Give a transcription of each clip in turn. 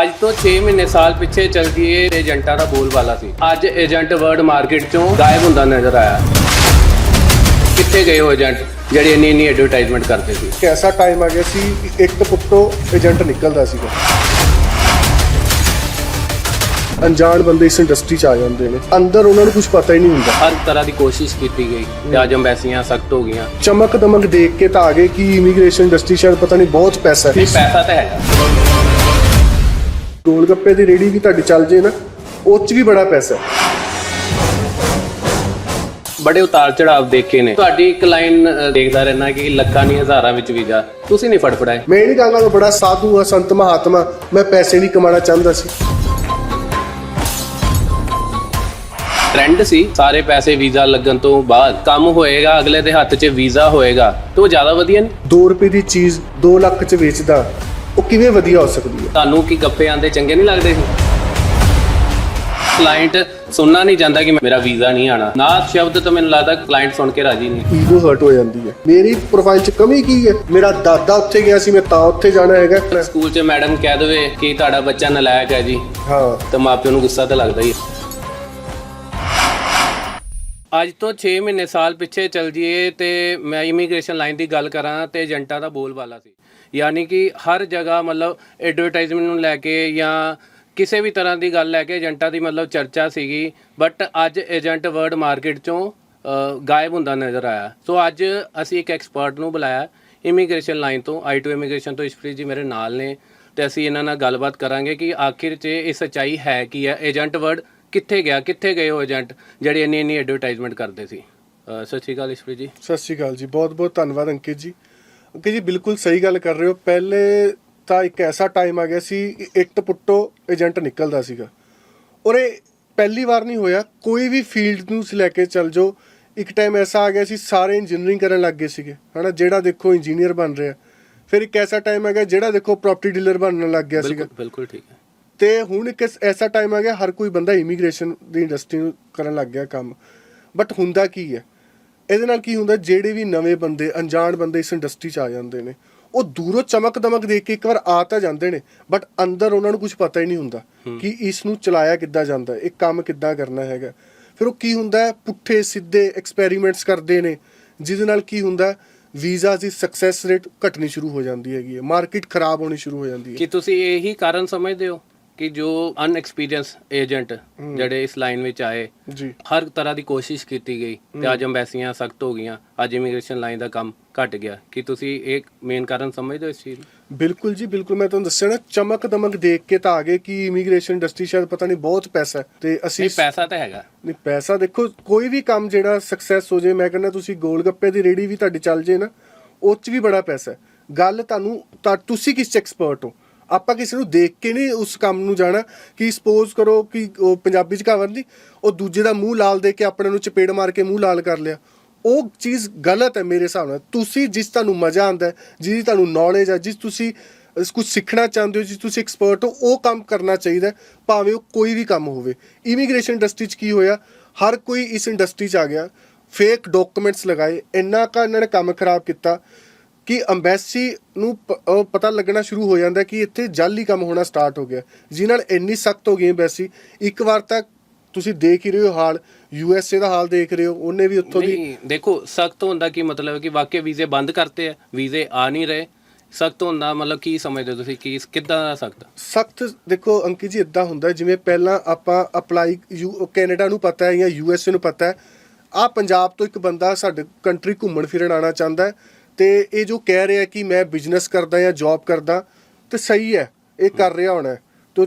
ਅੱਜ ਤੋਂ 6 ਮਹੀਨੇ ਸਾਲ ਪਿੱਛੇ ਚੱਲ ਗਈਏ ਤੇ ਏਜੰਟਾਂ ਦਾ ਬੋਲਬਾਲਾ ਸੀ। ਅੱਜ ਏਜੰਟ ਵਰਡ ਮਾਰਕੀਟ ਚੋਂ ਗਾਇਬ ਹੁੰਦਾ ਨਜ਼ਰ ਆਇਆ। ਕਿੱਥੇ ਗਏ ਹੋ ਏਜੰਟ ਜਿਹੜੇ ਇੰਨੀ ਇੰਨੀ ਐਡਵਰਟਾਈਜ਼ਮੈਂਟ ਕਰਦੇ ਸੀ? ਐਸਾ ਟਾਈਮ ਆ ਗਿਆ ਸੀ ਕਿ ਇੱਕ ਪੁੱਟੋ ਏਜੰਟ ਨਿਕਲਦਾ ਸੀਗਾ। ਅਣਜਾਣ ਬੰਦੇ ਇਸ ਇੰਡਸਟਰੀ 'ਚ ਆ ਜਾਂਦੇ ਨੇ। ਅੰਦਰ ਉਹਨਾਂ ਨੂੰ ਕੁਝ ਪਤਾ ਹੀ ਨਹੀਂ ਹੁੰਦਾ। ਹਰ ਤਰ੍ਹਾਂ ਦੀ ਕੋਸ਼ਿਸ਼ ਕੀਤੀ ਗਈ ਤੇ ਅੱਜ ਅੰਬੈਸੀਆਂ ਸਖਤ ਹੋ ਗਈਆਂ। ਚਮਕ ਦਮਕ ਦੇਖ ਕੇ ਤਾਂ ਆ ਗਏ ਕਿ ਇਮੀਗ੍ਰੇਸ਼ਨ ਇੰਡਸਟਰੀ ਸ਼ਾਇਦ ਪਤਾ ਨਹੀਂ ਬਹੁਤ ਪੈਸਾ ਹੈ। ਪੈਸਾ ਤਾਂ ਹੈਗਾ। ਗੋਲ ਗੱਪੇ ਦੀ ਰੇੜੀ ਵੀ ਤੁਹਾਡੀ ਚੱਲ ਜੇ ਨਾ ਉਹ 'ਚ ਵੀ ਬੜਾ ਪੈਸਾ ਹੈ। ਬੜੇ ਉਤਾਰ ਚੜਾਵ ਦੇਖੇ ਨੇ। ਤੁਹਾਡੀ ਇੱਕ ਲਾਈਨ ਦੇਖਦਾ ਰਹਿਣਾ ਕਿ ਲੱਖਾਂ ਨਹੀਂ ਹਜ਼ਾਰਾਂ ਵਿੱਚ ਵੀਜ਼ਾ ਤੁਸੀਂ ਨਹੀਂ ਫੜਫੜਾਏ ਮੈਂ ਇਹ ਨਹੀਂ ਕਹਾਂਗਾ ਮੈਂ ਬੜਾ ਸਾਧੂ ਆ ਸੰਤ ਮਹਾਤਮਾ ਮੈਂ ਪੈਸੇ ਨਹੀਂ ਕਮਾਉਣਾ ਚਾਹੁੰਦਾ ਸੀ। ਟ੍ਰੈਂਡ ਸੀ ਸਾਰੇ ਪੈਸੇ ਵੀਜ਼ਾ ਲੱਗਣ ਤੋਂ ਬਾਅਦ। ਕੰਮ ਹੋਏਗਾ ਅਗਲੇ ਦੇ ਹੱਥ 'ਚ ਵੀਜ਼ਾ ਹੋਏਗਾ। ਤੇ ਉਹ ਜ਼ਿਆਦਾ ਵਧੀਆ ਨਹੀਂ? 2 ਰੁਪਏ ਦੀ ਚੀਜ਼ 2 ਲੱਖ 'ਚ ਵੇਚਦਾ। ਉਹ ਕਿਵੇਂ ਵਧੀਆ ਹੋ ਸਕਦੀ ਹੈ? ਤੁਹਾਨੂੰ ਕੀ ਗੱਪੇ ਆਂਦੇ ਚੰਗੇ ਨਹੀਂ ਲੱਗਦੇ? ਸੀ ਕਲਾਇੰਟ ਸੁਣਨਾ ਨਹੀਂ ਚਾਹੁੰਦਾ ਕਿ ਮੇਰਾ ਵੀਜ਼ਾ ਨਹੀਂ ਆਣਾ ਨਾ ਸ਼ਬਦ ਤਾਂ ਮੈਨੂੰ ਲੱਗਦਾ ਕਲਾਇੰਟ ਸੁਣ ਕੇ ਰਾਜੀ ਨਹੀਂ। ਈਗੋ ਹਰਟ ਹੋ ਜਾਂਦੀ ਹੈ। ਮੇਰੀ ਪ੍ਰੋਫਾਈਲ 'ਚ ਕਮੀ ਕੀ ਹੈ? ਮੇਰਾ ਦਾਦਾ ਉੱਥੇ ਗਿਆ ਸੀ ਮੈਂ ਤਾਂ ਉੱਥੇ ਜਾਣਾ ਹੈਗਾ। ਸਕੂਲ 'ਚ ਮੈਡਮ ਕਹਿ ਦੇਵੇ ਕਿ ਤੁਹਾਡਾ ਬੱਚਾ ਨਲਾਇਕ ਹੈ ਜੀ। ਹਾਂ। ਤਾਂ ਮਾਪਿਆਂ ਨੂੰ ਗੁੱਸਾ ਤਾਂ ਲੱਗਦਾ ਹੀ ਹੈ। ਅੱਜ ਤੋਂ 6 ਮਹੀਨੇ ਸਾਲ ਪਿੱਛੇ ਚੱਲ ਜੀਏ ਤੇ ਮੈਂ ਇਮੀਗ੍ਰੇਸ਼ਨ ਲਾਈਨ ਦੀ ਗੱਲ ਕਰਾਂ ਤੇ ਏਜੰਟਾਂ ਦਾ ਬੋਲਬਾਲਾ ਸੀ। ਯਾਨੀ ਕਿ ਹਰ ਜਗ੍ਹਾ ਮਤਲਬ ਐਡਵਰਟਾਈਜ਼ਮੈਂਟ ਨੂੰ ਲੈ ਕੇ ਜਾਂ ਕਿਸੇ ਵੀ ਤਰ੍ਹਾਂ ਦੀ ਗੱਲ ਲੈ ਕੇ ਏਜੰਟਾਂ ਦੀ ਮਤਲਬ ਚਰਚਾ ਸੀਗੀ ਬਟ ਅੱਜ ਏਜੰਟ ਵਰਡ ਮਾਰਕੀਟ ਚੋਂ ਗਾਇਬ ਹੁੰਦਾ ਨਜ਼ਰ ਆਇਆ। ਸੋ ਅੱਜ ਅਸੀਂ ਇੱਕ ਐਕਸਪਰਟ ਨੂੰ ਬੁਲਾਇਆ ਇਮੀਗ੍ਰੇਸ਼ਨ ਲਾਈਨ ਤੋਂ ਆਈ ਟੂ ਇਮੀਗ੍ਰੇਸ਼ਨ ਤੋਂ, ਇਸ਼ਪ੍ਰੀਤ ਜੀ ਮੇਰੇ ਨਾਲ ਨੇ ਤੇ ਅਸੀਂ ਇਹਨਾਂ ਨਾਲ ਗੱਲਬਾਤ ਕਰਾਂਗੇ ਕਿ ਆਖਿਰ 'ਚ ਇਹ ਸੱਚਾਈ ਹੈ ਕੀ ਹੈ। ਏਜੰਟ ਵਰਡ ਕਿੱਥੇ ਗਿਆ ਕਿੱਥੇ ਗਏ ਹੋ ਏਜੰਟ ਜਿਹੜੇ ਇੰਨੀ ਇੰਨੀ ਐਡਵਰਟਾਈਜ਼ਮੈਂਟ ਕਰਦੇ ਸੀ? ਅ, ਸਤਿ ਸ਼੍ਰੀ ਅਕਾਲ ਇਸ਼ਪ੍ਰੀਤ ਜੀ। ਸਤਿ ਸ਼੍ਰੀ ਅਕਾਲ ਜੀ ਬਹੁਤ ਬਹੁਤ ਧੰਨਵਾਦ ਅੰਕਿਤ ਜੀ। ਅੰਕਿਤ ਜੀ ਬਿਲਕੁਲ ਸਹੀ ਗੱਲ ਕਰ ਰਹੇ ਹੋ। ਪਹਿਲੇ ਤਾਂ ਇੱਕ ਐਸਾ ਟਾਈਮ ਆ ਗਿਆ ਸੀ ਕਿ ਇੱਕ ਪੁੱਟੋ ਏਜੰਟ ਨਿਕਲਦਾ ਸੀਗਾ। ਔਰ ਇਹ ਪਹਿਲੀ ਵਾਰ ਨਹੀਂ ਹੋਇਆ ਕੋਈ ਵੀ ਫੀਲਡ ਨੂੰ ਲੈ ਕੇ ਚੱਲ ਜਾਓ। ਇੱਕ ਟਾਈਮ ਐਸਾ ਆ ਗਿਆ ਸੀ ਸਾਰੇ ਇੰਜੀਨੀਅਰਿੰਗ ਕਰਨ ਲੱਗ ਗਏ ਸੀਗੇ। ਹਨਾ ਜਿਹੜਾ ਦੇਖੋ ਇੰਜੀਨੀਅਰ ਬਣ ਰਿਹਾ। ਫਿਰ ਇੱਕ ਐਸਾ ਟਾਈਮ ਆ ਗਿਆ ਜਿਹੜਾ ਦੇਖੋ ਪ੍ਰਾਪਰਟੀ ਡੀਲਰ ਬਣਨ ਲੱਗ ਗਿਆ ਸੀਗਾ। ਬਿਲਕੁਲ ਬਿਲਕੁਲ ਠੀਕ ਹੈ। ਤੇ ਹੁਣ ਇੱਕ ਐਸ- ਐਸਾ ਟਾਈਮ ਆ ਗਿਆ ਹਰ ਕੋਈ ਬੰਦਾ ਇਮੀਗ੍ਰੇਸ਼ਨ ਦੀ ਇੰਡਸਟਰੀ ਨੂੰ ਕਰਨ ਲੱਗ ਗਿਆ ਕੰਮ। ਬਟ ਹੁੰਦਾ ਕੀ ਹੈ? ਇਹਦੇ ਨਾਲ ਕੀ ਹੁੰਦਾ ਜਿਹੜੇ ਵੀ ਨਵੇਂ ਬੰਦੇ ਅਣਜਾਣ ਬੰਦੇ ਇਸ ਇੰਡਸਟਰੀ 'ਚ ਆ ਜਾਂਦੇ ਨੇ ਉਹ ਦੂਰੋਂ ਚਮਕ ਦਮਕ ਦੇਖ ਕੇ ਇੱਕ ਵਾਰ ਆ ਤਾਂ ਜਾਂਦੇ ਨੇ ਬਟ ਅੰਦਰ ਉਹਨਾਂ ਨੂੰ ਕੁਝ ਪਤਾ ਹੀ ਨਹੀਂ ਹੁੰਦਾ ਕਿ ਇਸ ਨੂੰ ਚਲਾਇਆ ਕਿੱਦਾਂ ਜਾਂਦਾ ਹੈ, ਇਹ ਕੰਮ ਕਿੱਦਾਂ ਕਰਨਾ ਹੈਗਾ। ਫਿਰ ਉਹ ਕੀ ਹੁੰਦਾ ਹੈ? ਪੁੱਠੇ ਸਿੱਧੇ ਐਕਸਪੈਰੀਮੈਂਟਸ ਕਰਦੇ ਨੇ ਜਿਹਦੇ ਨਾਲ ਕੀ ਹੁੰਦਾ ਵੀਜ਼ਾ ਦੀ ਸਕਸੈਸ ਰੇਟ ਘਟਣੀ ਸ਼ੁਰੂ ਹੋ ਜਾਂਦੀ ਹੈਗੀ ਹੈ ਮਾਰਕੀਟ ਖਰਾਬ ਹੋਣੀ ਸ਼ੁਰੂ ਹੋ ਜਾਂਦੀ ਹੈ। ਕਿ ਤੁਸੀਂ ਇਹੀ ਕਾਰਨ ਸਮਝਦੇ ਹੋ? ਕਿ ਜੋ ਅਨਐਕਸਪੀਰੀਅੰਸ ਏਜੰਟ ਜਿਹੜੇ ਇਸ ਲਾਈਨ ਵਿੱਚ ਆਏ ਜੀ। ਹਰ ਤਰ੍ਹਾਂ ਦੀ ਕੋਸ਼ਿਸ਼ ਕੀਤੀ ਗਈ ਤੇ ਅੱਜ ਅੰਬੈਸੀਆਂ ਸਖਤ ਹੋ ਗਈਆਂ ਅੱਜ ਇਮੀਗ੍ਰੇਸ਼ਨ ਲਾਈਨ ਦਾ ਕੰਮ ਘਟ ਗਿਆ। ਕਿ ਤੁਸੀਂ ਇੱਕ ਮੇਨ ਕਾਰਨ ਸਮਝਦੇ ਹੋ ਇਸ ਚੀਜ਼ ਨੂੰ? ਬਿਲਕੁਲ ਜੀ ਬਿਲਕੁਲ। ਮੈਂ ਤੁਹਾਨੂੰ ਦੱਸਿਆ ਨਾ ਚਮਕ ਦਮਕ ਦੇਖ ਕੇ ਤਾਂ ਆ ਗਏ ਕਿ ਇਮੀਗ੍ਰੇਸ਼ਨ ਇੰਡਸਟਰੀ ਸ਼ਾਇਦ ਪਤਾ ਨਹੀਂ ਬਹੁਤ ਪੈਸਾ ਤੇ ਅਸੀਂ ਨਹੀਂ ਪੈਸਾ ਤਾਂ ਹੈਗਾ। ਨਹੀਂ ਪੈਸਾ ਦੇਖੋ ਕੋਈ ਵੀ ਕੰਮ ਜਿਹੜਾ ਸਕਸੈਸ ਹੋ ਜੇ ਮੈਂ ਕਹਿੰਦਾ ਤੁਸੀਂ ਗੋਲ ਗੱਪੇ ਦੀ ਰੇੜੀ ਵੀ ਤੁਹਾਡੀ ਚੱਲ ਜੇ ਨਾ ਉਹ 'ਚ ਵੀ ਬੜਾ ਪੈਸਾ ਗੱਲ ਤੁਹਾਨੂੰ ਤੁਸੀਂ ਕਿਸ 'ਚ ਐਕਸਪਰਟ ਹੋ? ਆਪਾਂ ਕਿਸੇ ਨੂੰ ਦੇਖ ਕੇ ਨਹੀਂ ਉਸ ਕੰਮ ਨੂੰ ਜਾਣਾ ਕਿ ਸਪੋਜ਼ ਕਰੋ ਕਿ ਉਹ ਪੰਜਾਬੀ 'ਚ ਕਹਾਵਤ ਨਹੀਂ ਉਹ ਦੂਜੇ ਦਾ ਮੂੰਹ ਲਾਲ ਦੇ ਕੇ ਆਪਣੇ ਨੂੰ ਚਪੇੜ ਮਾਰ ਕੇ ਮੂੰਹ ਲਾਲ ਕਰ ਲਿਆ। ਉਹ ਚੀਜ਼ ਗਲਤ ਹੈ ਮੇਰੇ ਹਿਸਾਬ ਨਾਲ। ਤੁਸੀਂ ਜਿਸ ਤੁਹਾਨੂੰ ਮਜ਼ਾ ਆਉਂਦਾ ਹੈ ਜਿਹਦੀ ਤੁਹਾਨੂੰ ਨੌਲੇਜ ਹੈ ਜਿਸ ਤੁਸੀਂ ਕੁਝ ਸਿੱਖਣਾ ਚਾਹੁੰਦੇ ਹੋ ਜਿਸ ਤੁਸੀਂ ਐਕਸਪਰਟ ਹੋ ਉਹ ਕੰਮ ਕਰਨਾ ਚਾਹੀਦਾ ਹੈ, ਭਾਵੇਂ ਉਹ ਕੋਈ ਵੀ ਕੰਮ ਹੋਵੇ। ਇਮੀਗ੍ਰੇਸ਼ਨ ਇੰਡਸਟਰੀ 'ਚ ਕੀ ਹੋਇਆ? ਹਰ ਕੋਈ ਇਸ ਇੰਡਸਟਰੀ 'ਚ ਆ ਗਿਆ। ਫੇਕ ਡਾਕੂਮੈਂਟਸ ਲਗਾਏ। ਇੰਨਾ ਕਾ ਇਹਨਾਂ ਨੇ ਕੰਮ ਖਰਾਬ ਕੀਤਾ। ਕਿ ਅੰਬੈਸੀ ਨੂੰ ਪ- ਉਹ ਪਤਾ ਲੱਗਣਾ ਸ਼ੁਰੂ ਹੋ ਜਾਂਦਾ ਕਿ ਇੱਥੇ ਜਾਲੀ ਕੰਮ ਹੋਣਾ ਸਟਾਰਟ ਹੋ ਗਿਆ। ਜਿਸ ਨਾਲ ਇੰਨੀ ਸਖਤ ਹੋ ਗਈ ਅੰਬੈਸੀ। ਇੱਕ ਵਾਰ ਤੱਕ ਤੁਸੀਂ ਦੇਖ ਹੀ ਰਹੇ ਹੋ ਹਾਲ। ਯੂ ਐਸ ਏ ਦਾ ਹਾਲ ਦੇਖ ਰਹੇ ਹੋ। ਉਹਨੇ ਵੀ ਉੱਥੋਂ ਦੀ ਨਹੀਂ ਦੇਖੋ ਸਖਤ ਹੁੰਦਾ ਕੀ ਮਤਲਬ ਹੈ ਕਿ ਵਾਕਿਆ ਵੀਜ਼ੇ ਬੰਦ ਕਰਤੇ ਆ। ਵੀਜ਼ੇ ਆ ਨਹੀਂ ਰਹੇ। ਸਖਤ ਹੁੰਦਾ ਮਤਲਬ ਕੀ ਸਮਝਦੇ ਹੋ ਤੁਸੀਂ? ਕੀ ਕਿੱਦਾਂ ਦਾ ਸਖਤ? ਸਖਤ ਦੇਖੋ ਅੰਕਿਤ ਜੀ ਇਦਾਂ ਹੁੰਦਾ ਹੈ, ਜਿਵੇਂ ਪਹਿਲਾਂ ਆਪਾਂ ਅਪਲਾਈ ਯੂ ਕੈਨੇਡਾ ਨੂੰ ਪਤਾ ਹੈ ਜਾਂ ਯੂ ਐਸ ਏ ਨੂੰ ਪਤਾ ਹੈ। ਆ ਪੰਜਾਬ ਤੋਂ ਇੱਕ ਬੰਦਾ ਸਾਡੇ ਕੰਟਰੀ ਘੁੰਮਣ ਫਿਰਨ ਆਣਾ ਚਾਹੁੰਦਾ ਹੈ। ਤੇ ਇਹ ਜੋ ਕਹਿ ਰਿਹਾ ਕਿ ਮੈਂ ਬਿਜ਼ਨਸ ਕਰਦਾ ਜਾਂ ਜੌਬ ਕਰਦਾ ਤੇ ਸਹੀ ਹੈ ਇਹ ਕਰ ਰਿਹਾ ਹੋਣਾ ਹੈ, ਤੇ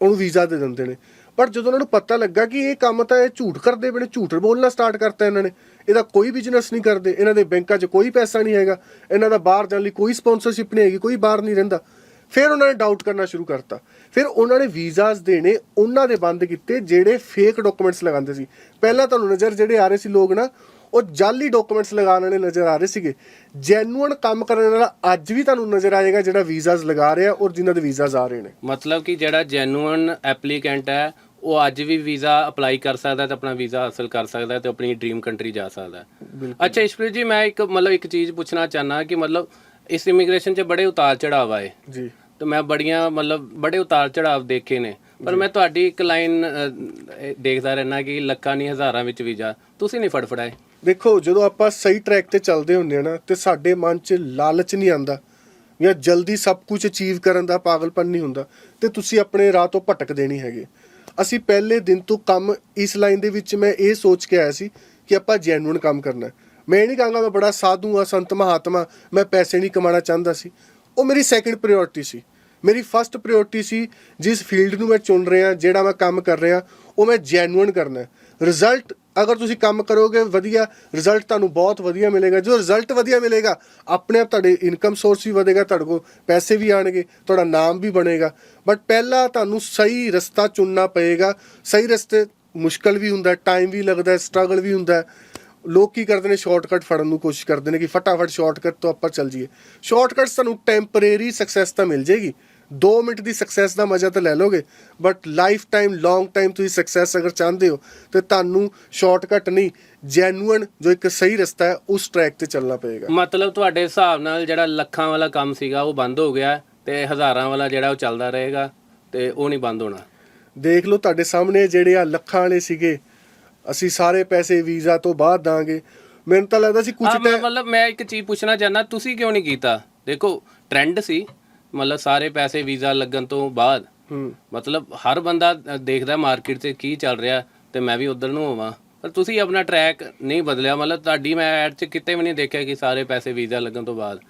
ਉਹਨੂੰ ਵੀਜ਼ਾ ਦੇ ਦਿੰਦੇ ਨੇ। ਪਰ ਜਦੋਂ ਉਹਨਾਂ ਨੂੰ ਪਤਾ ਲੱਗਾ ਕਿ ਇਹ ਕੰਮ ਤਾਂ ਇਹ ਝੂਠ ਕਰਦੇ ਪਏ ਝੂਠ ਬੋਲਣਾ ਸਟਾਰਟ ਕਰਤਾ ਇਹਨਾਂ ਨੇ ਇਹਦਾ ਕੋਈ ਬਿਜ਼ਨਸ ਨਹੀਂ ਕਰਦੇ ਇਹਨਾਂ ਦੇ ਬੈਂਕਾਂ 'ਚ ਕੋਈ ਪੈਸਾ ਨਹੀਂ ਹੈਗਾ ਇਹਨਾਂ ਦਾ ਬਾਹਰ ਜਾਣ ਲਈ ਕੋਈ ਸਪਾਂਸਰਸ਼ਿਪ ਨਹੀਂ ਹੈਗੀ ਕੋਈ ਬਾਹਰ ਨਹੀਂ ਰਹਿੰਦਾ। ਫਿਰ ਉਹਨਾਂ ਨੇ ਡਾਊਟ ਕਰਨਾ ਸ਼ੁਰੂ ਕਰਤਾ। ਫਿਰ ਉਹਨਾਂ ਨੇ ਵੀਜ਼ਾਸ ਦੇਣੇ ਉਹਨਾਂ ਦੇ ਬੰਦ ਕੀਤੇ ਜਿਹੜੇ ਫੇਕ ਡਾਕੂਮੈਂਟਸ ਲਗਾਉਂਦੇ ਸੀ। ਪਹਿਲਾਂ ਤੁਹਾਨੂੰ ਨਜ਼ਰ ਜਿਹੜੇ ਆ ਰਹੇ ਸੀ ਲੋਕ ਨਾ ਉਹ ਜਾਲੀ ਡਾਕੂਮੈਂਟਸ ਲਗਾਉਣ ਵਾਲੇ ਨਜ਼ਰ ਆ ਰਹੇ ਸੀਗੇ। ਜੈਨੂਅਨ ਕੰਮ ਕਰਨ ਵਾਲਾ ਅੱਜ ਵੀ ਤੁਹਾਨੂੰ ਨਜ਼ਰ ਆਏਗਾ ਜਿਹੜਾ ਵੀਜ਼ਾਸ ਲਗਾ ਰਿਹਾ ਔਰ ਜਿਨ੍ਹਾਂ ਦੇ ਵੀਜ਼ਾਸ ਆ ਰਹੇ ਨੇ। ਮਤਲਬ ਕਿ ਜਿਹੜਾ ਜੈਨੂਇਨ ਐਪਲੀਕੈਂਟ ਹੈ ਉਹ ਅੱਜ ਵੀ ਵੀਜ਼ਾ ਅਪਲਾਈ ਕਰ ਸਕਦਾ ਤੇ ਆਪਣਾ ਵੀਜ਼ਾ ਹਾਸਲ ਕਰ ਸਕਦਾ ਤੇ ਆਪਣੀ ਡ੍ਰੀਮ ਕੰਟਰੀ ਜਾ ਸਕਦਾ। ਅੱਛਾ ਇਸ਼ਪ੍ਰੀਤ ਜੀ ਮੈਂ ਇੱਕ ਮਤਲਬ ਇੱਕ ਚੀਜ਼ ਪੁੱਛਣਾ ਚਾਹਨਾ ਕਿ ਮਤਲਬ ਇਸ ਇਮੀਗ੍ਰੇਸ਼ਨ 'ਚ ਬੜੇ ਉਤਾਰ ਚੜਾਵ ਆਏ। ਜੀ। ਤੇ ਮੈਂ ਬੜੀਆਂ ਮਤਲਬ ਬੜੇ ਉਤਾਰ ਚੜਾਵ ਦੇਖੇ ਨੇ। ਪਰ ਮੈਂ ਤੁਹਾਡੀ ਇੱਕ ਲਾਈਨ ਦੇਖਦਾ ਰਹਿਣਾ ਕਿ ਲੱਖਾਂ ਨਹੀਂ ਹਜ਼ਾਰਾਂ ਵਿੱਚ ਵੀਜ਼ਾ ਤੁਸੀਂ ਨਹੀਂ ਫੜਫੜਾਏ। ਦੇਖੋ, ਜਦੋਂ ਆਪਾਂ ਸਹੀ ਟਰੈਕ ਤੇ ਚੱਲਦੇ ਹੁੰਦੇ ਆ ਨਾ, ਤੇ ਸਾਡੇ ਮਨ 'ਚ ਲਾਲਚ ਨਹੀਂ ਆਂਦਾ ਜਾਂ ਜਲਦੀ ਸਭ ਕੁਝ ਅਚੀਵ ਕਰਨ ਦਾ ਪਾਗਲਪਨ ਨਹੀਂ ਹੁੰਦਾ, ਤੇ ਤੁਸੀਂ ਆਪਣੇ ਰਾਹ ਤੋਂ ਭਟਕ ਦੇਣੀ ਹੈਗੇ। ਅਸੀਂ ਪਹਿਲੇ ਦਿਨ ਤੋਂ ਕੰਮ ਇਸ ਲਾਈਨ ਦੇ ਵਿੱਚ ਮੈਂ ਇਹ ਸੋਚ ਕੇ ਆਇਆ ਸੀ ਕਿ ਆਪਾਂ ਜੈਨੂਇਨ ਕੰਮ ਕਰਨਾ ਮੈਂ ਇਹ ਨਹੀਂ ਕਹਾਂਗਾ ਮੈਂ ਬੜਾ ਸਾਧੂ ਆ ਸੰਤ ਮਹਾਤਮਾ, ਮੈਂ ਪੈਸੇ ਨਹੀਂ ਕਮਾਉਣਾ ਚਾਹੁੰਦਾ ਸੀ। ਉਹ ਮੇਰੀ ਸੈਕੰਡ ਪ੍ਰਾਇੋਰਟੀ ਸੀ। ਮੇਰੀ ਫਰਸਟ ਪ੍ਰਾਇੋਰਟੀ ਸੀ, ਜਿਸ ਫੀਲਡ ਨੂੰ ਮੈਂ ਚੁਣ ਰਿਹਾ, ਜਿਹੜਾ ਮੈਂ ਕੰਮ ਕਰ ਰਿਹਾ, ਉਹ ਮੈਂ ਜੈਨੂਇਨ ਕਰਨਾ ਰਿਜ਼ਲਟ ਅਗਰ ਤੁਸੀਂ ਕੰਮ ਕਰੋਗੇ, ਵਧੀਆ ਰਿਜ਼ਲਟ ਤੁਹਾਨੂੰ ਬਹੁਤ ਵਧੀਆ ਮਿਲੇਗਾ। ਜੋ ਰਿਜ਼ਲਟ ਵਧੀਆ ਮਿਲੇਗਾ, ਆਪਣੇ ਆਪ ਤੁਹਾਡੇ ਇਨਕਮ ਸੋਰਸ ਵੀ ਵਧੇਗਾ, ਤੁਹਾਡੇ ਕੋਲ ਪੈਸੇ ਵੀ ਆਣਗੇ, ਤੁਹਾਡਾ ਨਾਮ ਵੀ ਬਣੇਗਾ। ਬਟ ਪਹਿਲਾਂ ਤੁਹਾਨੂੰ ਸਹੀ ਰਸਤਾ ਚੁਣਨਾ ਪਏਗਾ। ਸਹੀ ਰਸਤੇ ਮੁਸ਼ਕਲ ਵੀ ਹੁੰਦਾ ਟਾਈਮ ਵੀ ਲੱਗਦਾ ਸਟਰਗਲ ਵੀ ਹੁੰਦਾ। ਲੋਕ ਕੀ ਕਰਦੇ ਨੇ ਸ਼ਾਰਟਕਟ ਫੜਨ ਨੂੰ ਕੋਸ਼ਿਸ਼ ਕਰਦੇ ਨੇ ਕਿ ਫਟਾਫਟ ਸ਼ਾਰਟਕਟ ਤੋਂ ਆਪਾਂ ਚੱਲ ਜਾਈਏ। ਸ਼ਾਰਟਕਟਸ ਤੁਹਾਨੂੰ ਟੈਂਪਰੇਰੀ ਸਕਸੈਸ ਤਾਂ ਮਿਲ ਜੇਗੀ 2 ਮਿੰਟ ਦੀ ਸਕਸੈਸ ਦਾ ਮਜ਼ਾ ਤਾਂ ਲੈ ਲੋਗੇ but life time long time ਤੁਸੀਂ ਸਕਸੈਸ ਅਗਰ ਚਾਹੁੰਦੇ ਹੋ ਤੇ ਤੁਹਾਨੂੰ ਸ਼ਾਰਟਕਟ ਨਹੀਂ ਜੈਨੂਇਨ ਜੋ ਇੱਕ ਸਹੀ ਰਸਤਾ ਹੈ ਉਸ ਟਰੈਕ ਤੇ ਚੱਲਣਾ ਪਏਗਾ। ਮਤਲਬ ਤੁਹਾਡੇ ਹਿਸਾਬ ਨਾਲ ਜਿਹੜਾ ਲੱਖਾਂ ਵਾਲਾ ਕੰਮ ਸੀਗਾ ਉਹ ਬੰਦ ਹੋ ਗਿਆ ਤੇ ਹਜ਼ਾਰਾਂ ਵਾਲਾ ਜਿਹੜਾ ਉਹ ਚੱਲਦਾ ਰਹੇਗਾ ਤੇ ਉਹ ਨਹੀਂ ਬੰਦ ਹੋਣਾ? ਦੇਖ ਲਓ ਤੁਹਾਡੇ ਸਾਹਮਣੇ ਜਿਹੜੇ ਆ ਲੱਖਾਂ ਵਾਲੇ ਸੀਗੇ ਅਸੀਂ ਸਾਰੇ ਪੈਸੇ ਵੀਜ਼ਾ ਤੋਂ ਬਾਅਦ ਦਾਂਗੇ। ਮੈਨੂੰ ਤਾਂ ਲੱਗਦਾ ਸੀ ਕੁਝ ਹਾਂ ਮੈਂ ਤਾਂ ਮਤਲਬ ਮੈਂ ਇੱਕ ਚੀਜ਼ ਪੁੱਛਣਾ ਚਾਹੁੰਦਾ ਤੁਸੀਂ ਕਿਉਂ ਨਹੀਂ ਕੀਤਾ? ਦੇਖੋ ਟ੍ਰੈਂਡ ਸੀ ਮਤਲਬ ਸਾਰੇ ਪੈਸੇ ਵੀਜ਼ਾ ਲੱਗਣ ਤੋਂ ਬਾਅਦ ਹੂੰ। ਮਤਲਬ ਹਰ ਬੰਦਾ ਦੇਖਦਾ ਮਾਰਕੀਟ 'ਚ ਕੀ ਚੱਲ ਰਿਹਾ ਤੇ ਮੈਂ ਵੀ ਉਧਰ ਨੂੰ ਹੋਵਾਂ ਪਰ ਤੁਸੀਂ ਆਪਣਾ ਟਰੈਕ ਨਹੀਂ ਬਦਲਿਆ ਮਤਲਬ ਤੁਹਾਡੀ ਮੈਂ ਐਡ 'ਚ ਕਿਤੇ ਵੀ ਨਹੀਂ ਦੇਖਿਆ ਕਿ ਸਾਰੇ ਪੈਸੇ ਵੀਜ਼ਾ ਲੱਗਣ ਤੋਂ ਬਾਅਦ।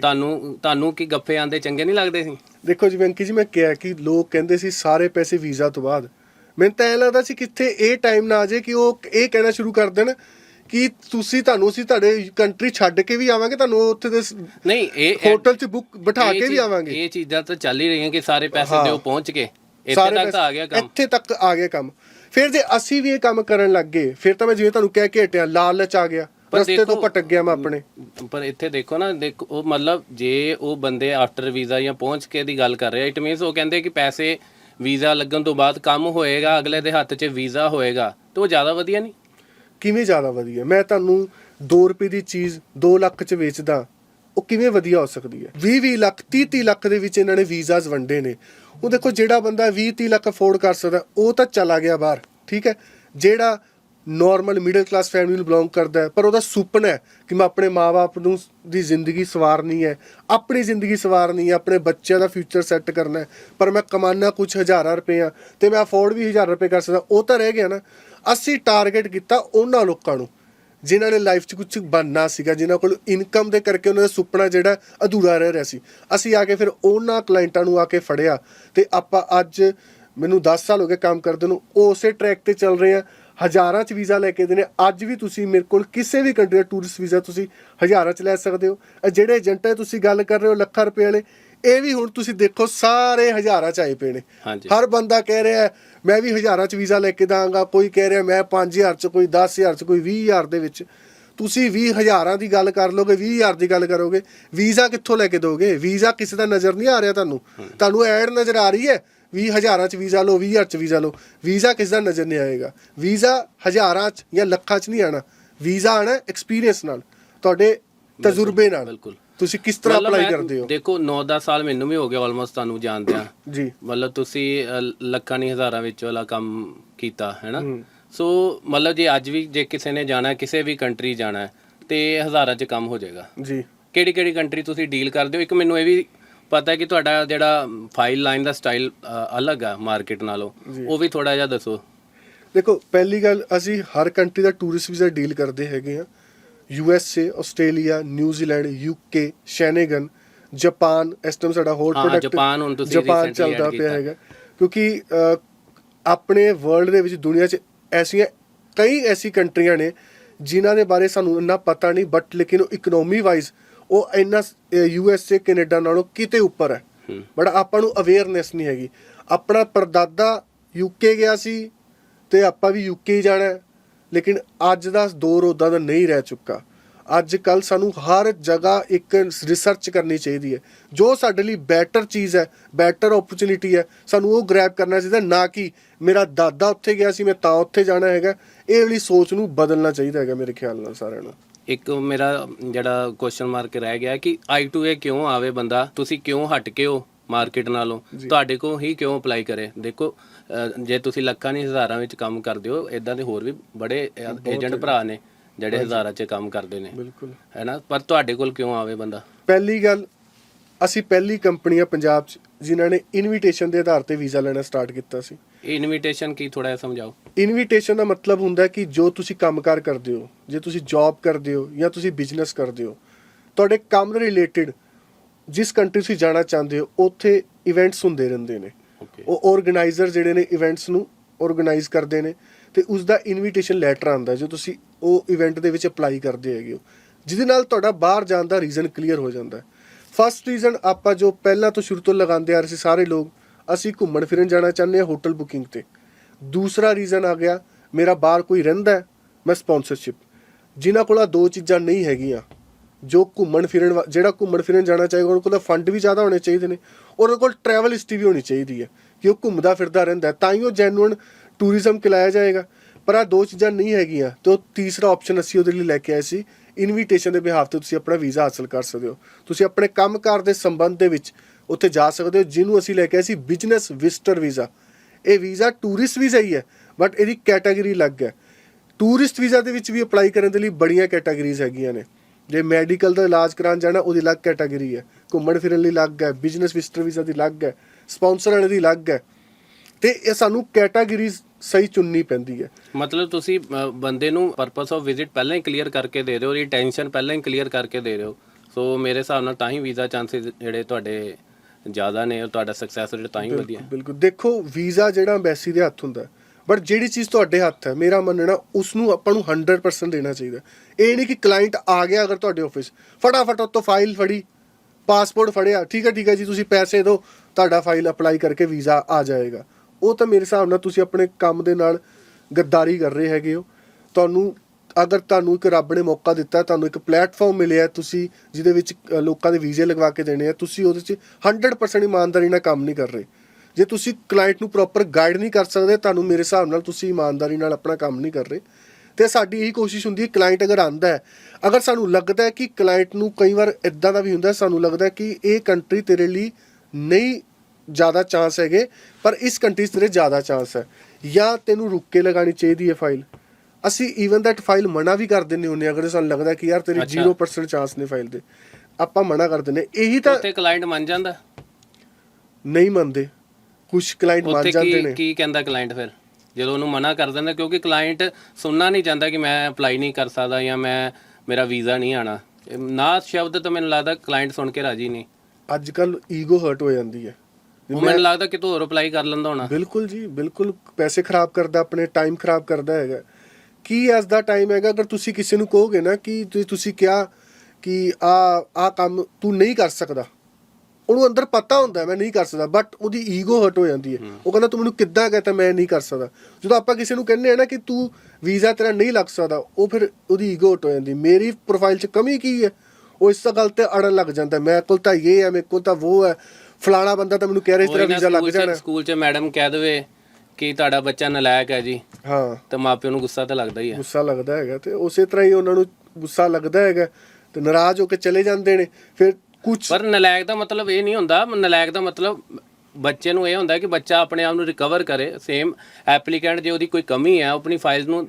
ਤੁਹਾਨੂੰ ਤੁਹਾਨੂੰ ਕੀ ਗੱਫੇ ਆਂਦੇ ਚੰਗੇ ਨਹੀਂ ਲੱਗਦੇ ਸੀ? ਦੇਖੋ ਜੀ ਵੈਂਕੀ ਜੀ ਮੈਂ ਕਿਹਾ ਕਿ ਲੋਕ ਕਹਿੰਦੇ ਸੀ ਸਾਰੇ ਪੈਸੇ ਵੀਜ਼ਾ ਤੋਂ ਬਾਅਦ। ਮੈਨੂੰ ਤਾਂ ਇਹ ਲੱਗਦਾ ਸੀ ਕਿੱਥੇ ਇਹ ਟਾਈਮ ਨਾ ਆ ਜਾਏ ਕਿ ਉਹ ਇਹ ਕਹਿਣਾ ਸ਼ੁਰੂ ਕਰ ਦੇਣ ਕਿ ਤੁਸੀਂ ਤੁਹਾਨੂੰ ਅਸੀਂ ਤੁਹਾਡੇ ਕੰਟਰੀ ਛੱਡ ਕੇ ਵੀ ਆਵਾਂਗੇ ਤੁਹਾਨੂੰ ਉੱਥੇ ਦੇ ਨਹੀਂ ਇਹ ਹੋਟਲ 'ਚ ਬੁੱਕ ਬਿਠਾ ਕੇ ਵੀ ਆਵਾਂਗੇ। ਇਹ ਚੀਜ਼ਾਂ ਤਾਂ ਚੱਲ ਹੀ ਰਹੀਆਂ ਕਿ ਸਾਰੇ ਪੈਸੇ। ਦਿਓ ਪਹੁੰਚ ਕੇ। ਇੱਥੇ ਤੱਕ ਆ ਗਿਆ ਕੰਮ। ਇੱਥੇ ਤੱਕ ਆ ਗਿਆ ਕੰਮ। ਫਿਰ ਜੇ ਅਸੀਂ ਵੀ ਇਹ ਕੰਮ ਕਰਨ ਲੱਗ ਗਏ ਫਿਰ ਤਾਂ ਮੈਂ ਜਿਵੇਂ ਤੁਹਾਨੂੰ ਕਹਿ ਕੇ ਹਟਿਆ ਲਾਲਚ ਆ ਗਿਆ। ਰਸਤੇ ਤੋਂ ਭਟਕ ਗਿਆ ਮੈਂ ਆਪਣੇ। ਪਰ ਇੱਥੇ ਦੇਖੋ ਨਾ ਦੇਖੋ ਉਹ ਮਤਲਬ ਜੇ ਉਹ ਬੰਦੇ ਆਫਟਰ ਵੀਜ਼ਾ ਜਾਂ ਪਹੁੰਚ ਕੇ ਦੀ ਗੱਲ ਕਰ ਰਹੇ ਇਟ ਮੀਨਸ ਉਹ ਕਹਿੰਦੇ ਕਿ ਪੈਸੇ ਵੀਜ਼ਾ ਲੱਗਣ ਤੋਂ ਬਾਅਦ ਕੰਮ ਹੋਏਗਾ ਅਗਲੇ ਦੇ ਹੱਥ 'ਚ ਵੀਜ਼ਾ ਹੋਏਗਾ ਤੇ ਉਹ ਜ਼ਿਆਦਾ ਵਧੀਆ ਨਹੀਂ? ਕਿਵੇਂ ਜ਼ਿਆਦਾ ਵਧੀਆ? ਮੈਂ ਤੁਹਾਨੂੰ 2 ਰੁਪਏ ਦੀ ਚੀਜ਼ 2 ਲੱਖ ਚ ਵੇਚਦਾ, ਉਹ ਕਿਵੇਂ ਵਧੀਆ ਹੋ ਸਕਦੀ ਹੈ? 20 20 ਲੱਖ 30 30 ਲੱਖ ਦੇ ਵਿੱਚ ਇਹਨਾਂ ਨੇ ਵੀਜ਼ਾਸ ਵੰਡੇ ਨੇ। ਉਹ ਦੇਖੋ, ਜਿਹੜਾ ਬੰਦਾ 20 30 ਲੱਖ ਅਫੋਰਡ ਕਰ ਸਕਦਾ, ਉਹ ਤਾਂ ਚਲਾ ਗਿਆ ਬਾਹਰ, ਠੀਕ ਹੈ? ਜਿਹੜਾ ਨਾਰਮਲ ਮਿਡਲ ਕਲਾਸ ਫੈਮਿਲੀ ਨੂੰ ਬਿਲੋਂਗ ਕਰਦਾ ਹੈ, ਪਰ ਉਹਦਾ ਸੁਪਨਾ ਹੈ ਕਿ ਮੈਂ ਆਪਣੇ ਮਾਪੇ ਨੂੰ ਦੀ ਜ਼ਿੰਦਗੀ ਸਵਾਰਨੀ ਹੈ, ਆਪਣੀ ਜ਼ਿੰਦਗੀ ਸਵਾਰਨੀ ਹੈ, ਆਪਣੇ ਬੱਚਿਆਂ ਦਾ ਫਿਊਚਰ ਸੈੱਟ ਕਰਨਾ ਹੈ। ਪਰ ਮੈਂ ਕਮਾਨਾ ਕੁਝ ਹਜ਼ਾਰਾਂ ਰੁਪਏ ਆ, ਤੇ ਮੈਂ ਅਫੋਰਡ ਵੀ ਹਜ਼ਾਰ ਰੁਪਏ ਕਰ ਸਕਦਾ, ਉਹ ਤਾਂ ਰਹਿ ਗਿਆ ਨਾ। ਅਸੀਂ ਟਾਰਗੇਟ ਕੀਤਾ ਉਹਨਾਂ ਲੋਕਾਂ ਨੂੰ, ਜਿਨ੍ਹਾਂ ਨੇ ਲਾਈਫ 'ਚ ਕੁਝ ਬਣਨਾ ਸੀਗਾ, ਜਿਨ੍ਹਾਂ ਕੋਲ ਇਨਕਮ ਦੇ ਕਰਕੇ ਉਹਨਾਂ ਦਾ ਸੁਪਨਾ ਜਿਹੜਾ ਅਧੂਰਾ ਰਹਿ ਰਿਹਾ ਸੀ। ਅਸੀਂ ਆ ਕੇ ਫਿਰ ਉਹਨਾਂ ਕਲਾਇੰਟਾਂ ਨੂੰ ਆ ਕੇ ਫੜਿਆ ਤੇ ਆਪਾਂ ਅੱਜ ਮੈਨੂੰ 10 ਸਾਲ ਹੋ ਗਏ ਕੰਮ ਕਰਦੇ ਨੂੰ, ਉਹ ਉਸੇ ਟਰੈਕ ਤੇ ਚੱਲ ਰਹੇ ਆ। ਹਜ਼ਾਰਾਂ 'ਚ ਵੀਜ਼ਾ ਲੈ ਕੇ ਦੇਣੇ ਅੱਜ ਵੀ ਤੁਸੀਂ ਮੇਰੇ ਕੋਲ ਕਿਸੇ ਵੀ ਕੰਟਰੀ ਦਾ ਟੂਰਿਸਟ ਵੀਜ਼ਾ ਤੁਸੀਂ ਹਜ਼ਾਰਾਂ 'ਚ ਲੈ ਸਕਦੇ ਹੋ। ਜਿਹੜੇ ਏਜੰਟਾਂ ਤੁਸੀਂ ਗੱਲ ਕਰ ਰਹੇ ਹੋ ਲੱਖਾਂ ਰੁਪਏ ਵਾਲੇ ਇਹ ਵੀ ਹੁਣ ਤੁਸੀਂ ਦੇਖੋ ਸਾਰੇ ਹਜ਼ਾਰਾਂ 'ਚ ਆਏ ਪਏ ਨੇ। ਹਾਂਜੀ। ਹਰ ਬੰਦਾ ਕਹਿ ਰਿਹਾ ਹੈ, ਮੈਂ ਵੀ ਹਜ਼ਾਰਾਂ ਚ ਵੀਜ਼ਾ ਲੈ ਕੇ ਦਾਂਗਾ ਕੋਈ ਕਹਿ ਰਿਹਾ ਮੈਂ 5000 ਚ ਕੋਈ 10000 ਚ ਕੋਈ 20000 ਦੇ ਵਿੱਚ। ਤੁਸੀਂ 20 ਹਜ਼ਾਰਾਂ ਦੀ ਗੱਲ ਕਰ ਲੋਗੇ 20000 ਦੀ ਗੱਲ ਕਰੋਗੇ ਵੀਜ਼ਾ ਕਿੱਥੋਂ ਲੈ ਕੇ ਦੋਗੇ? ਵੀਜ਼ਾ ਕਿਸੇ ਦਾ ਨਜ਼ਰ ਨਹੀਂ ਆ ਰਿਹਾ ਤੁਹਾਨੂੰ। ਤੁਹਾਨੂੰ ਐਡ ਨਜ਼ਰ ਆ ਰਹੀ ਹੈ 20 ਹਜ਼ਾਰਾਂ ਚ ਵੀਜ਼ਾ ਲਓ 20000 ਚ ਵੀਜ਼ਾ ਲਓ। ਵੀਜ਼ਾ ਕਿਸ ਦਾ ਨਜ਼ਰ ਨਹੀਂ ਆਏਗਾ। ਵੀਜ਼ਾ ਹਜ਼ਾਰਾਂ ਚ ਜਾਂ ਲੱਖਾਂ ਚ ਨਹੀਂ ਆਣਾ। ਵੀਜ਼ਾ ਆਣਾ ਐਕਸਪੀਰੀਅੰਸ ਨਾਲ ਤੁਹਾਡੇ ਤਜਰਬੇ ਨਾਲ। ਬਿਲਕੁਲ। ਤੁਸੀਂ ਕਿਸ ਤਰ੍ਹਾਂ ਮਤਲਬ ਅਪਲਾਈ ਮੈਂ ਕਰਦੇ ਹੋ? ਦੇਖੋ 9-10 ਸਾਲ ਮੈਨੂੰ ਵੀ ਹੋ ਗਿਆ ਆਲਮੋਸਟ ਤੁਹਾਨੂੰ ਜਾਣਦਿਆਂ। ਜੀ। ਮਤਲਬ ਤੁਸੀਂ ਅ, ਲੱਖਾਂ ਨਹੀਂ ਹਜ਼ਾਰਾਂ ਵਿੱਚ ਵਾਲਾ ਕੰਮ ਕੀਤਾ ਹੈ ਨਾ? ਸੋ ਮਤਲਬ ਜੇ ਅੱਜ ਵੀ ਜੇ ਕਿਸੇ ਨੇ ਜਾਣਾ ਕਿਸੇ ਵੀ ਕੰਟਰੀ ਜਾਣਾ ਹੈ, ਤੇ ਹਜ਼ਾਰਾਂ 'ਚ ਕੰਮ ਹੋ ਜਾਏਗਾ। ਜੀ। ਕਿਹੜੀ ਕਿਹੜੀ ਕੰਟਰੀ ਤੁਸੀਂ ਡੀਲ ਕਰਦੇ ਹੋ? ਇੱਕ ਮੈਨੂੰ ਇਹ ਵੀ ਪਤਾ ਹੈ ਕਿ ਤੁਹਾਡਾ ਜਿਹੜਾ ਫਾਈਲ ਲਾਈਨ ਦਾ ਸਟਾਈਲ ਅਲੱਗ ਆ ਮਾਰਕੀਟ ਨਾਲੋਂ। ਉਹ ਵੀ ਥੋੜਾ ਜਿਹਾ ਦੱਸੋ। ਦੇਖੋ ਪਹਿਲੀ ਗੱਲ ਅਸੀਂ ਹਰ ਕੰਟਰੀ ਦਾ ਟੂਰਿਸਟ ਵੀਜ਼ਾ ਡੀਲ ਕਰਦੇ ਹੈਗੇ ਆ। U S A Australia New Zealand UK Schengen Japan ਇਸ ਟਾਈਮ ਸਾਡਾ ਹੋਰ ਪ੍ਰੋਡਕਟ ਜਾਪਾਨ ਹੁਣ ਤੁਸੀਂ ਜਾਪਾਨ ਚੱਲਦਾ ਪਿਆ। ਹੈਗਾ ਕਿਉਂਕਿ ਆਪਣੇ ਵਰਲਡ ਦੇ ਵਿੱਚ ਦੁਨੀਆ 'ਚ ਐਸੀਆਂ ਕਈ ਐਸੀ ਕੰਟਰੀਆਂ ਨੇ ਜਿਨ੍ਹਾਂ ਦੇ ਬਾਰੇ ਸਾਨੂੰ ਇੰਨਾ ਪਤਾ ਨਹੀਂ ਬਟ ਲੇਕਿਨ ਉਹ ਇਕਨੋਮੀ ਵਾਈਜ਼ ਉਹ ਇੰਨਾ ਯੂ ਐਸ ਏ ਕੈਨੇਡਾ ਨਾਲੋਂ ਕਿਤੇ ਉੱਪਰ ਹੈ। ਬਟ ਆਪਾਂ ਨੂੰ ਅਵੇਅਰਨੈਸ ਨਹੀਂ ਹੈਗੀ ਆਪਣਾ ਪਰਦਾਦਾ ਯੂਕੇ ਗਿਆ ਸੀ ਤੇ ਆਪਾਂ ਵੀ ਯੂਕੇ ਹੀ ਜਾਣਾ। ਲੇਕਿਨ ਅੱਜ ਦਾ ਦੌਰ ਉਦਾਂ ਦਾ ਨਹੀਂ ਰਹਿ ਚੁੱਕਾ। ਅੱਜ ਕੱਲ ਸਾਨੂੰ ਹਰ ਜਗ੍ਹਾ ਇੱਕ ਰਿਸਰਚ ਕਰਨੀ ਚਾਹੀਦੀ ਹੈ। ਜੋ ਸਾਡੇ ਲਈ ਬੈਟਰ ਚੀਜ਼ ਹੈ ਬੈਟਰ ਓਪਰਚੁਨਿਟੀ ਹੈ, ਸਾਨੂੰ ਉਹ ਗ੍ਰੈਬ ਕਰਨਾ ਚਾਹੀਦਾ ਨਾ ਕਿ ਮੇਰਾ ਦਾਦਾ ਉੱਥੇ ਗਿਆ ਸੀ, ਮੈਂ ਤਾਂ ਉੱਥੇ ਜਾਣਾ ਹੈਗਾ। ਇਹ ਵਾਲੀ ਸੋਚ ਨੂੰ ਬਦਲਣਾ ਚਾਹੀਦਾ ਹੈਗਾ ਮੇਰੇ ਖਿਆਲ ਨਾਲ ਸਾਰਿਆਂ ਨੂੰ। ਇੱਕ ਮੇਰਾ ਜਿਹੜਾ ਕੁਐਸਚਨ ਮਾਰਕ ਰਹਿ ਗਿਆ ਕਿ ਆਈ ਟੂ ਏ ਕਿਉਂ ਆਵੇ ਬੰਦਾ? ਤੁਸੀਂ ਕਿਉਂ ਹਟ ਕੇ ਹੋ? ਮਾਰਕੀਟ ਨਾਲੋਂ ਤੁਹਾਡੇ ਕੋਲ ਹੀ ਕਿਉਂ ਅਪਲਾਈ ਕਰੇ? ਦੇਖੋ ਅ, ਜੇ ਤੁਸੀਂ ਲੱਖਾਂ ਨਹੀਂ ਹਜ਼ਾਰਾਂ ਵਿੱਚ ਕੰਮ ਕਰਦੇ ਹੋ ਇਦਾਂ ਦੇ ਹੋਰ ਵੀ ਬੜੇ ਏਜੰਟ ਭਰਾ ਨੇ ਜਿਹੜੇ ਹਜ਼ਾਰਾਂ 'ਚ ਕੰਮ ਕਰਦੇ ਨੇ। ਬਿਲਕੁਲ। ਹੈਨਾ ਪਰ ਤੁਹਾਡੇ ਕੋਲ ਕਿਉਂ ਆਵੇ ਬੰਦਾ? ਪਹਿਲੀ ਗੱਲ ਅਸੀਂ ਪਹਿਲੀ ਕੰਪਨੀਆਂ ਪੰਜਾਬ 'ਚ ਜਿਨ੍ਹਾਂ ਨੇ ਇਨਵੀਟੇਸ਼ਨ ਦੇ ਆਧਾਰ ਤੇ ਵੀਜ਼ਾ ਲੈਣਾ ਸਟਾਰਟ ਕੀਤਾ ਸੀ। ਇਹ ਇਨਵੀਟੇਸ਼ਨ ਕੀ ਥੋੜਾ ਜਿਹਾ ਸਮਝਾਓ? ਇਨਵੀਟੇਸ਼ਨ ਦਾ ਮਤਲਬ ਹੁੰਦਾ ਹੈ ਕਿ ਜੋ ਤੁਸੀਂ ਕੰਮਕਾਰ ਕਰਦੇ ਹੋ ਜੇ ਤੁਸੀਂ ਜੌਬ ਕਰਦੇ ਹੋ ਜਾਂ ਤੁਸੀਂ ਬਿਜ਼ਨਸ ਕਰਦੇ ਹੋ ਤੁਹਾਡੇ ਕੰਮ ਰਿਲੇਟਡ ਜਿਸ ਕੰਟਰੀ ਤੁਸੀਂ ਜਾਣਾ ਚਾਹੁੰਦੇ ਹੋ ਉੱਥੇ ਇਵੈਂਟਸ ਹੁੰਦੇ ਰਹਿੰਦੇ ਨੇ। ਉਹ ਆਰਗੇਨਾਈਜ਼ਰ ਜਿਹੜੇ ਨੇ ਇਵੈਂਟਸ ਨੂੰ ਆਰਗੇਨਾਈਜ਼ ਕਰਦੇ ਨੇ ਤੇ ਉਸ ਦਾ ਇਨਵੀਟੇਸ਼ਨ ਲੈਟਰ ਆਂਦਾ ਜੋ ਤੁਸੀਂ ਉਹ ਇਵੈਂਟ ਦੇ ਵਿੱਚ ਅਪਲਾਈ ਕਰਦੇ ਹੈਗੇ ਹੋ। ਜਿਹਦੇ ਨਾਲ ਤੁਹਾਡਾ ਬਾਹਰ ਜਾਣ ਦਾ ਰੀਜ਼ਨ ਕਲੀਅਰ ਹੋ ਜਾਂਦਾ ਫਸਟ ਰੀਜ਼ਨ ਆਪਾਂ ਜੋ ਪਹਿਲਾਂ ਤੋਂ ਸ਼ੁਰੂ ਤੋਂ ਲਗਾਉਂਦੇ ਆ ਰਹੇ ਸੀ ਸਾਰੇ ਲੋਕ ਅਸੀਂ ਘੁੰਮਣ ਫਿਰਨ ਜਾਣਾ ਚਾਹੁੰਦੇ ਹਾਂ ਹੋਟਲ ਬੁਕਿੰਗ ਤੇ। ਦੂਸਰਾ ਰੀਜ਼ਨ ਆ ਗਿਆ ਮੇਰਾ ਬਾਹਰ ਕੋਈ ਰਹਿੰਦਾ ਮੈਂ ਸਪਾਂਸਰਸ਼ਿਪ ਜਿਨ੍ਹਾਂ ਕੋਲ ਦੋ ਚੀਜ਼ਾਂ ਨਹੀਂ ਹੈਗੀਆਂ ਜੋ ਘੁੰਮਣ ਫਿਰਨ ਵਾ- ਜਿਹੜਾ ਘੁੰਮਣ ਫਿਰਨ ਜਾਣਾ ਚਾਹੇਗਾ, ਉਹਦੇ ਕੋਲ ਫੰਡ ਵੀ ਜ਼ਿਆਦਾ ਹੋਣੇ ਚਾਹੀਦੇ ਨੇ। ਔਰ ਉਹਦੇ ਕੋਲ ਟਰੈਵਲ ਹਿਸਟਰੀ ਵੀ ਹੋਣੀ ਚਾਹੀਦੀ ਹੈ ਕਿ ਉਹ ਘੁੰਮਦਾ ਫਿਰਦਾ ਰਹਿੰਦਾ ਹੈ। ਤਾਂ ਹੀ ਉਹ ਜੈਨੂਇਨ ਟੂਰਿਜ਼ਮ ਕਿਲਾਇਆ ਜਾਏਗਾ। ਪਰ ਆ ਦੋ ਚੀਜ਼ਾਂ ਨਹੀਂ ਹੈਗੀਆਂ ਤੇ ਉਹ ਤੀਸਰਾ ਆਪਸ਼ਨ ਅਸੀਂ ਉਹਦੇ ਲਈ ਲੈ ਕੇ ਆਏ ਸੀ। ਇਨਵੀਟੇਸ਼ਨ ਦੇ ਬਿਹਾਫ ਤੇ ਤੁਸੀਂ ਆਪਣਾ ਵੀਜ਼ਾ ਹਾਸਲ ਕਰ ਸਕਦੇ ਹੋ। ਤੁਸੀਂ ਆਪਣੇ ਕੰਮਕਾਰ ਦੇ ਸੰਬੰਧ ਦੇ ਵਿੱਚ ਉੱਥੇ ਜਾ ਸਕਦੇ ਹੋ, ਜਿਹਨੂੰ ਅਸੀਂ ਲੈ ਕੇ ਆਏ ਸੀ ਬਿਜ਼ਨਸ ਵਿਜ਼ਟਰ ਵੀਜ਼ਾ ਇਹ ਵੀਜ਼ਾ ਟੂਰਿਸਟ ਵੀਜ਼ਾ ਹੀ ਹੈ ਬਟ ਇਹਦੀ ਕੈਟਾਗਰੀ ਅਲੱਗ ਹੈ। ਟੂਰਿਸਟ ਵੀਜ਼ਾ ਦੇ ਵਿੱਚ ਵੀ ਅਪਲਾਈ ਕਰਨ ਦੇ ਲਈ ਬੜੀਆਂ ਕੈਟਾਗਰੀਜ਼ ਹੈਗੀਆਂ ਨੇ। ਜੇ ਮੈਡੀਕਲ ਦਾ ਇਲਾਜ ਕਰਾਉਣ ਜਾਣਾ ਉਹਦੀ ਅਲੱਗ ਕੈਟਾਗਰੀ ਹੈ। ਘੁੰਮਣ ਫਿਰਨ ਲਈ ਅਲੱਗ ਹੈ ਬਿਜ਼ਨਸ ਵਿਜ਼ਟਰ ਵੀਜ਼ਾ ਦੀ ਅਲੱਗ ਹੈ ਸਪਾਂਸਰ ਵਾਲੇ ਦੀ ਅਲੱਗ ਹੈ। ਤੇ ਇਹ ਸਾਨੂੰ ਕੈਟਾਗਰੀਜ਼ ਸਹੀ ਚੁਣਨੀ ਪੈਂਦੀ ਹੈ। ਮਤਲਬ ਤੁਸੀਂ ਬੰਦੇ ਨੂੰ ਪਰਪਸ ਆਫ ਵਿਜ਼ਿਟ ਪਹਿਲਾਂ ਹੀ ਕਲੀਅਰ ਕਰਕੇ ਦੇ ਰਹੇ ਹੋ ਉਹਦੀ ਟੈਨਸ਼ਨ ਪਹਿਲਾਂ ਹੀ ਕਲੀਅਰ ਕਰਕੇ ਦੇ ਰਹੇ ਹੋ ਸੋ ਮੇਰੇ ਹਿਸਾਬ ਨਾਲ ਤਾਂ ਹੀ ਵੀਜ਼ਾ ਚਾਂਸਸ ਜਿਹੜੇ ਤੁਹਾਡੇ ਜ਼ਿਆਦਾ ਨੇ ਉਹ ਤੁਹਾਡਾ ਸਕਸੈਸ ਰੇਟ ਤਾਂ ਹੀ ਵਧੀਆ। ਬਿਲਕੁਲ। ਦੇਖੋ ਵੀਜ਼ਾ ਜਿਹੜਾ ਐਮਬੈਸੀ ਦੇ ਹੱਥ ਹੁੰਦਾ ਬਟ ਜਿਹੜੀ ਚੀਜ਼ ਤੁਹਾਡੇ ਹੱਥ ਹੈ, ਮੇਰਾ ਮੰਨਣਾ ਉਸ ਨੂੰ ਆਪਾਂ ਨੂੰ 100% ਦੇਣਾ ਚਾਹੀਦਾ ਇਹ ਨਹੀਂ ਕਿ ਕਲਾਇੰਟ ਆ ਗਿਆ ਅਗਰ ਤੁਹਾਡੇ ਆਫਿਸ ਫਟਾਫਟ ਉੱਤੋਂ ਫਾਈਲ ਫੜੀ ਪਾਸਪੋਰਟ ਫੜਿਆ, ਠੀਕ ਹੈ ਠੀਕ ਹੈ ਜੀ, ਤੁਸੀਂ ਪੈਸੇ ਦਿਓ, ਤੁਹਾਡਾ ਫਾਈਲ ਅਪਲਾਈ ਕਰਕੇ ਵੀਜ਼ਾ ਆ ਜਾਏਗਾ। ਉਹ ਤਾਂ ਮੇਰੇ ਹਿਸਾਬ ਨਾਲ ਤੁਸੀਂ ਆਪਣੇ ਕੰਮ ਦੇ ਨਾਲ ਗੱਦਾਰੀ ਕਰ ਰਹੇ ਹੈਗੇ ਹੋ। ਤੁਹਾਨੂੰ, ਅਗਰ ਤੁਹਾਨੂੰ ਇੱਕ ਰੱਬ ਨੇ ਮੌਕਾ ਦਿੱਤਾ ਤੁਹਾਨੂੰ ਇੱਕ ਪਲੇਟਫਾਰਮ ਮਿਲਿਆ ਤੁਸੀਂ, ਜਿਹਦੇ ਵਿੱਚ ਲੋਕਾਂ ਦੇ ਵੀਜ਼ੇ ਲਗਵਾ ਕੇ ਦੇਣੇ ਆ, ਤੁਸੀਂ ਉਹਦੇ 'ਚ 100% ਇਮਾਨਦਾਰੀ ਨਾਲ ਕੰਮ ਨਹੀਂ ਕਰ ਰਹੇ। ਜੇ ਤੁਸੀਂ ਕਲਾਇੰਟ ਨੂੰ ਪ੍ਰੋਪਰ ਗਾਈਡ ਨਹੀਂ ਕਰ ਸਕਦੇ ਤੁਹਾਨੂੰ ਮੇਰੇ ਹਿਸਾਬ ਨਾਲ ਤੁਸੀਂ ਇਮਾਨਦਾਰੀ ਨਾਲ ਆਪਣਾ ਕੰਮ ਨਹੀਂ ਕਰ ਰਹੇ। ਤੇ ਸਾਡੀ ਇਹੀ ਕੋਸ਼ਿਸ਼ ਹੁੰਦੀ ਹੈ ਕਲਾਇੰਟ ਅਗਰ ਆਂਦਾ ਹੈ ਅਗਰ ਸਾਨੂੰ ਲੱਗਦਾ ਹੈ ਕਿ ਕਲਾਇੰਟ ਨੂੰ ਕਈ ਵਾਰ ਇਦਾਂ ਦਾ ਵੀ ਹੁੰਦਾ ਸਾਨੂੰ ਲੱਗਦਾ ਹੈ ਕਿ ਇਹ ਕੰਟਰੀ ਤੇਰੇ ਲਈ ਨਹੀਂ ਜ਼ਿਆਦਾ ਚਾਂਸ ਹੈਗੇ ਪਰ ਇਸ ਕੰਟਰੀ 'ਚ ਤੇਰੇ ਜ਼ਿਆਦਾ ਚਾਂਸ ਹੈ। ਜਾਂ ਤੈਨੂੰ ਰੁੱਕ ਕੇ ਲਗਾਣੀ ਚਾਹੀਦੀ ਹੈ ਫਾਈਲ ਅਸੀਂ ਈਵਨ ਦੈਟ ਫਾਈਲ ਮਨਾ ਵੀ ਕਰ ਦਿੰਦੇ ਹੁੰਦੇ ਹਾਂ ਅਗਰ ਸਾਨੂੰ ਲੱਗਦਾ ਕਿ ਯਾਰ ਤੇਰੇ ਅੱਛਾ। 0% ਚਾਂਸ ਨੇ ਫਾਈਲ ਦੇ। ਆਪਾਂ ਮਨਾ ਕਰ ਹਾਂ। ਇਹੀ ਤਾਂ ਉੱਥੇ ਕਲਾਇੰਟ ਮੰਨ ਜਾਂਦਾ? ਨਹੀਂ ਮੰਨਦੇ। ਕੁਝ ਕਲਾਇੰਟ ਮੰਨ ਜਾਂਦੇ ਨੇ। ਕੀ ਕਹਿੰਦਾ ਕਲਾਇੰਟ ਫਿਰ? ਜਦੋਂ ਉਹਨੂੰ ਮਨਾ ਕਰ ਦਿੰਦਾ ਕਿਉਂਕਿ ਕਲਾਇੰਟ ਸੁਣਨਾ ਨਹੀਂ ਚਾਹੁੰਦਾ ਕਿ ਮੈਂ ਅਪਲਾਈ ਨਹੀਂ ਕਰ ਸਕਦਾ ਜਾਂ ਮੈਂ ਮੇਰਾ ਵੀਜ਼ਾ ਨਹੀਂ ਆਣਾ ਨਾ ਸ਼ਬਦ ਤਾਂ ਮੈਨੂੰ ਲੱਗਦਾ ਕਲਾਇੰਟ ਸੁਣ ਕੇ ਰਾਜੀ ਨਹੀਂ। ਅੱਜ ਕੱਲ ਈਗੋ ਹਰਟ ਹੋ ਜਾਂਦੀ ਹੈ। ਮੈਨੂੰ ਲੱਗਦਾ ਕਿ ਤੂੰ ਹੋਰ ਅਪਲਾਈ ਕਰ ਲੈਂਦਾ ਹੋਣਾ। ਬਿਲਕੁਲ ਜੀ ਬਿਲਕੁਲ ਪੈਸੇ ਖਰਾਬ ਕਰਦਾ ਆਪਣੇ ਟਾਈਮ ਖਰਾਬ ਕਰਦਾ ਹੈਗਾ। ਕੀ ਅੱਜ ਦਾ ਟਾਈਮ ਹੈਗਾ? ਅਗਰ ਤੁਸੀਂ ਕਿਸੇ ਨੂੰ ਕਹੋਗੇ ਨਾ ਕਿ ਤੁਸੀਂ ਕਿਹਾ ਕਿ ਆ ਆ ਕੰਮ ਤੂੰ ਨਹੀਂ ਕਰ ਸਕਦਾ ਉਹਨੂੰ ਅੰਦਰ ਪਤਾ ਹੁੰਦਾ ਮੈਂ ਨਹੀਂ ਕਰ ਸਕਦਾ ਬਟ ਉਹਦੀ ਈਗੋ ਹਰਟ ਹੋ ਜਾਂਦੀ ਹੈ। ਉਹ ਕਹਿੰਦਾ ਤੂੰ ਮੈਨੂੰ ਕਿੱਦਾਂ ਕਹਤਾ ਮੈਂ ਨਹੀਂ ਕਰ ਸਕਦਾ। ਜਦੋਂ ਆਪਾਂ ਕਿਸੇ ਨੂੰ ਕਹਿੰਦੇ ਆ ਨਾ ਕਿ ਤੂੰ ਵੀਜ਼ਾ ਤੇਰਾ ਨਹੀਂ ਲੱਗ ਸਕਦਾ ਉਹ ਫਿਰ ਉਹਦੀ ਈਗੋ ਹਰਟ ਹੋ ਜਾਂਦੀ। ਮੇਰੀ ਪ੍ਰੋਫਾਈਲ 'ਚ ਕਮੀ ਕੀ ਹੈ? ਉਹ ਇਸ ਗੱਲ ਤੇ ਅੜਨ ਲੱਗ ਜਾਂਦਾ ਮੇਰੇ ਕੋਲ ਤਾਂ ਇਹ ਹੈ ਮੇਰੇ ਕੋਲ ਤਾਂ ਉਹ ਹੈ। ਫਲਾਣਾ ਬੰਦਾ ਤਾਂ ਮੈਨੂੰ ਕਹਿ ਰਿਹਾ ਤੇਰਾ ਵੀਜ਼ਾ ਲੱਗ ਜਾਣਾ। ਸਕੂਲ 'ਚ ਮੈਡਮ ਕਹਿ ਦੇਵੇ ਕਿ ਤੁਹਾਡਾ ਬੱਚਾ ਨਲਾਇਕ ਹੈ ਜੀ। ਹਾਂ। ਤੇ ਮਾਪਿਆਂ ਨੂੰ ਗੁੱਸਾ ਤਾਂ ਲੱਗਦਾ ਹੀ ਹੈ। ਗੁੱਸਾ ਲੱਗਦਾ ਹੈਗਾ ਤੇ ਉਸੇ ਤਰ੍ਹਾਂ ਹੀ ਉਹਨਾਂ ਨੂੰ ਗੁੱਸਾ ਲੱਗਦਾ ਹੈਗਾ ਤੇ ਨਾਰਾਜ਼ ਹੋ ਕੇ ਚਲੇ ਜਾਂਦੇ ਨੇ। ਫਿਰ ਕੁਝ ਪਰ ਨਲਾਇਕ ਦਾ ਮਤਲਬ ਇਹ ਨਹੀਂ ਹੁੰਦਾ ਨਲਾਇਕ ਦਾ ਮਤਲਬ ਬੱਚੇ ਨੂੰ ਇਹ ਹੁੰਦਾ ਕਿ ਬੱਚਾ ਆਪਣੇ ਆਪ ਨੂੰ ਰਿਕਵਰ ਕਰੇ ਸੇਮ ਐਪਲੀਕੈਂਟ ਜੇ ਉਹਦੀ ਕੋਈ ਕਮੀ ਹੈ ਆਪਣੀ ਫਾਈਲ ਨੂੰ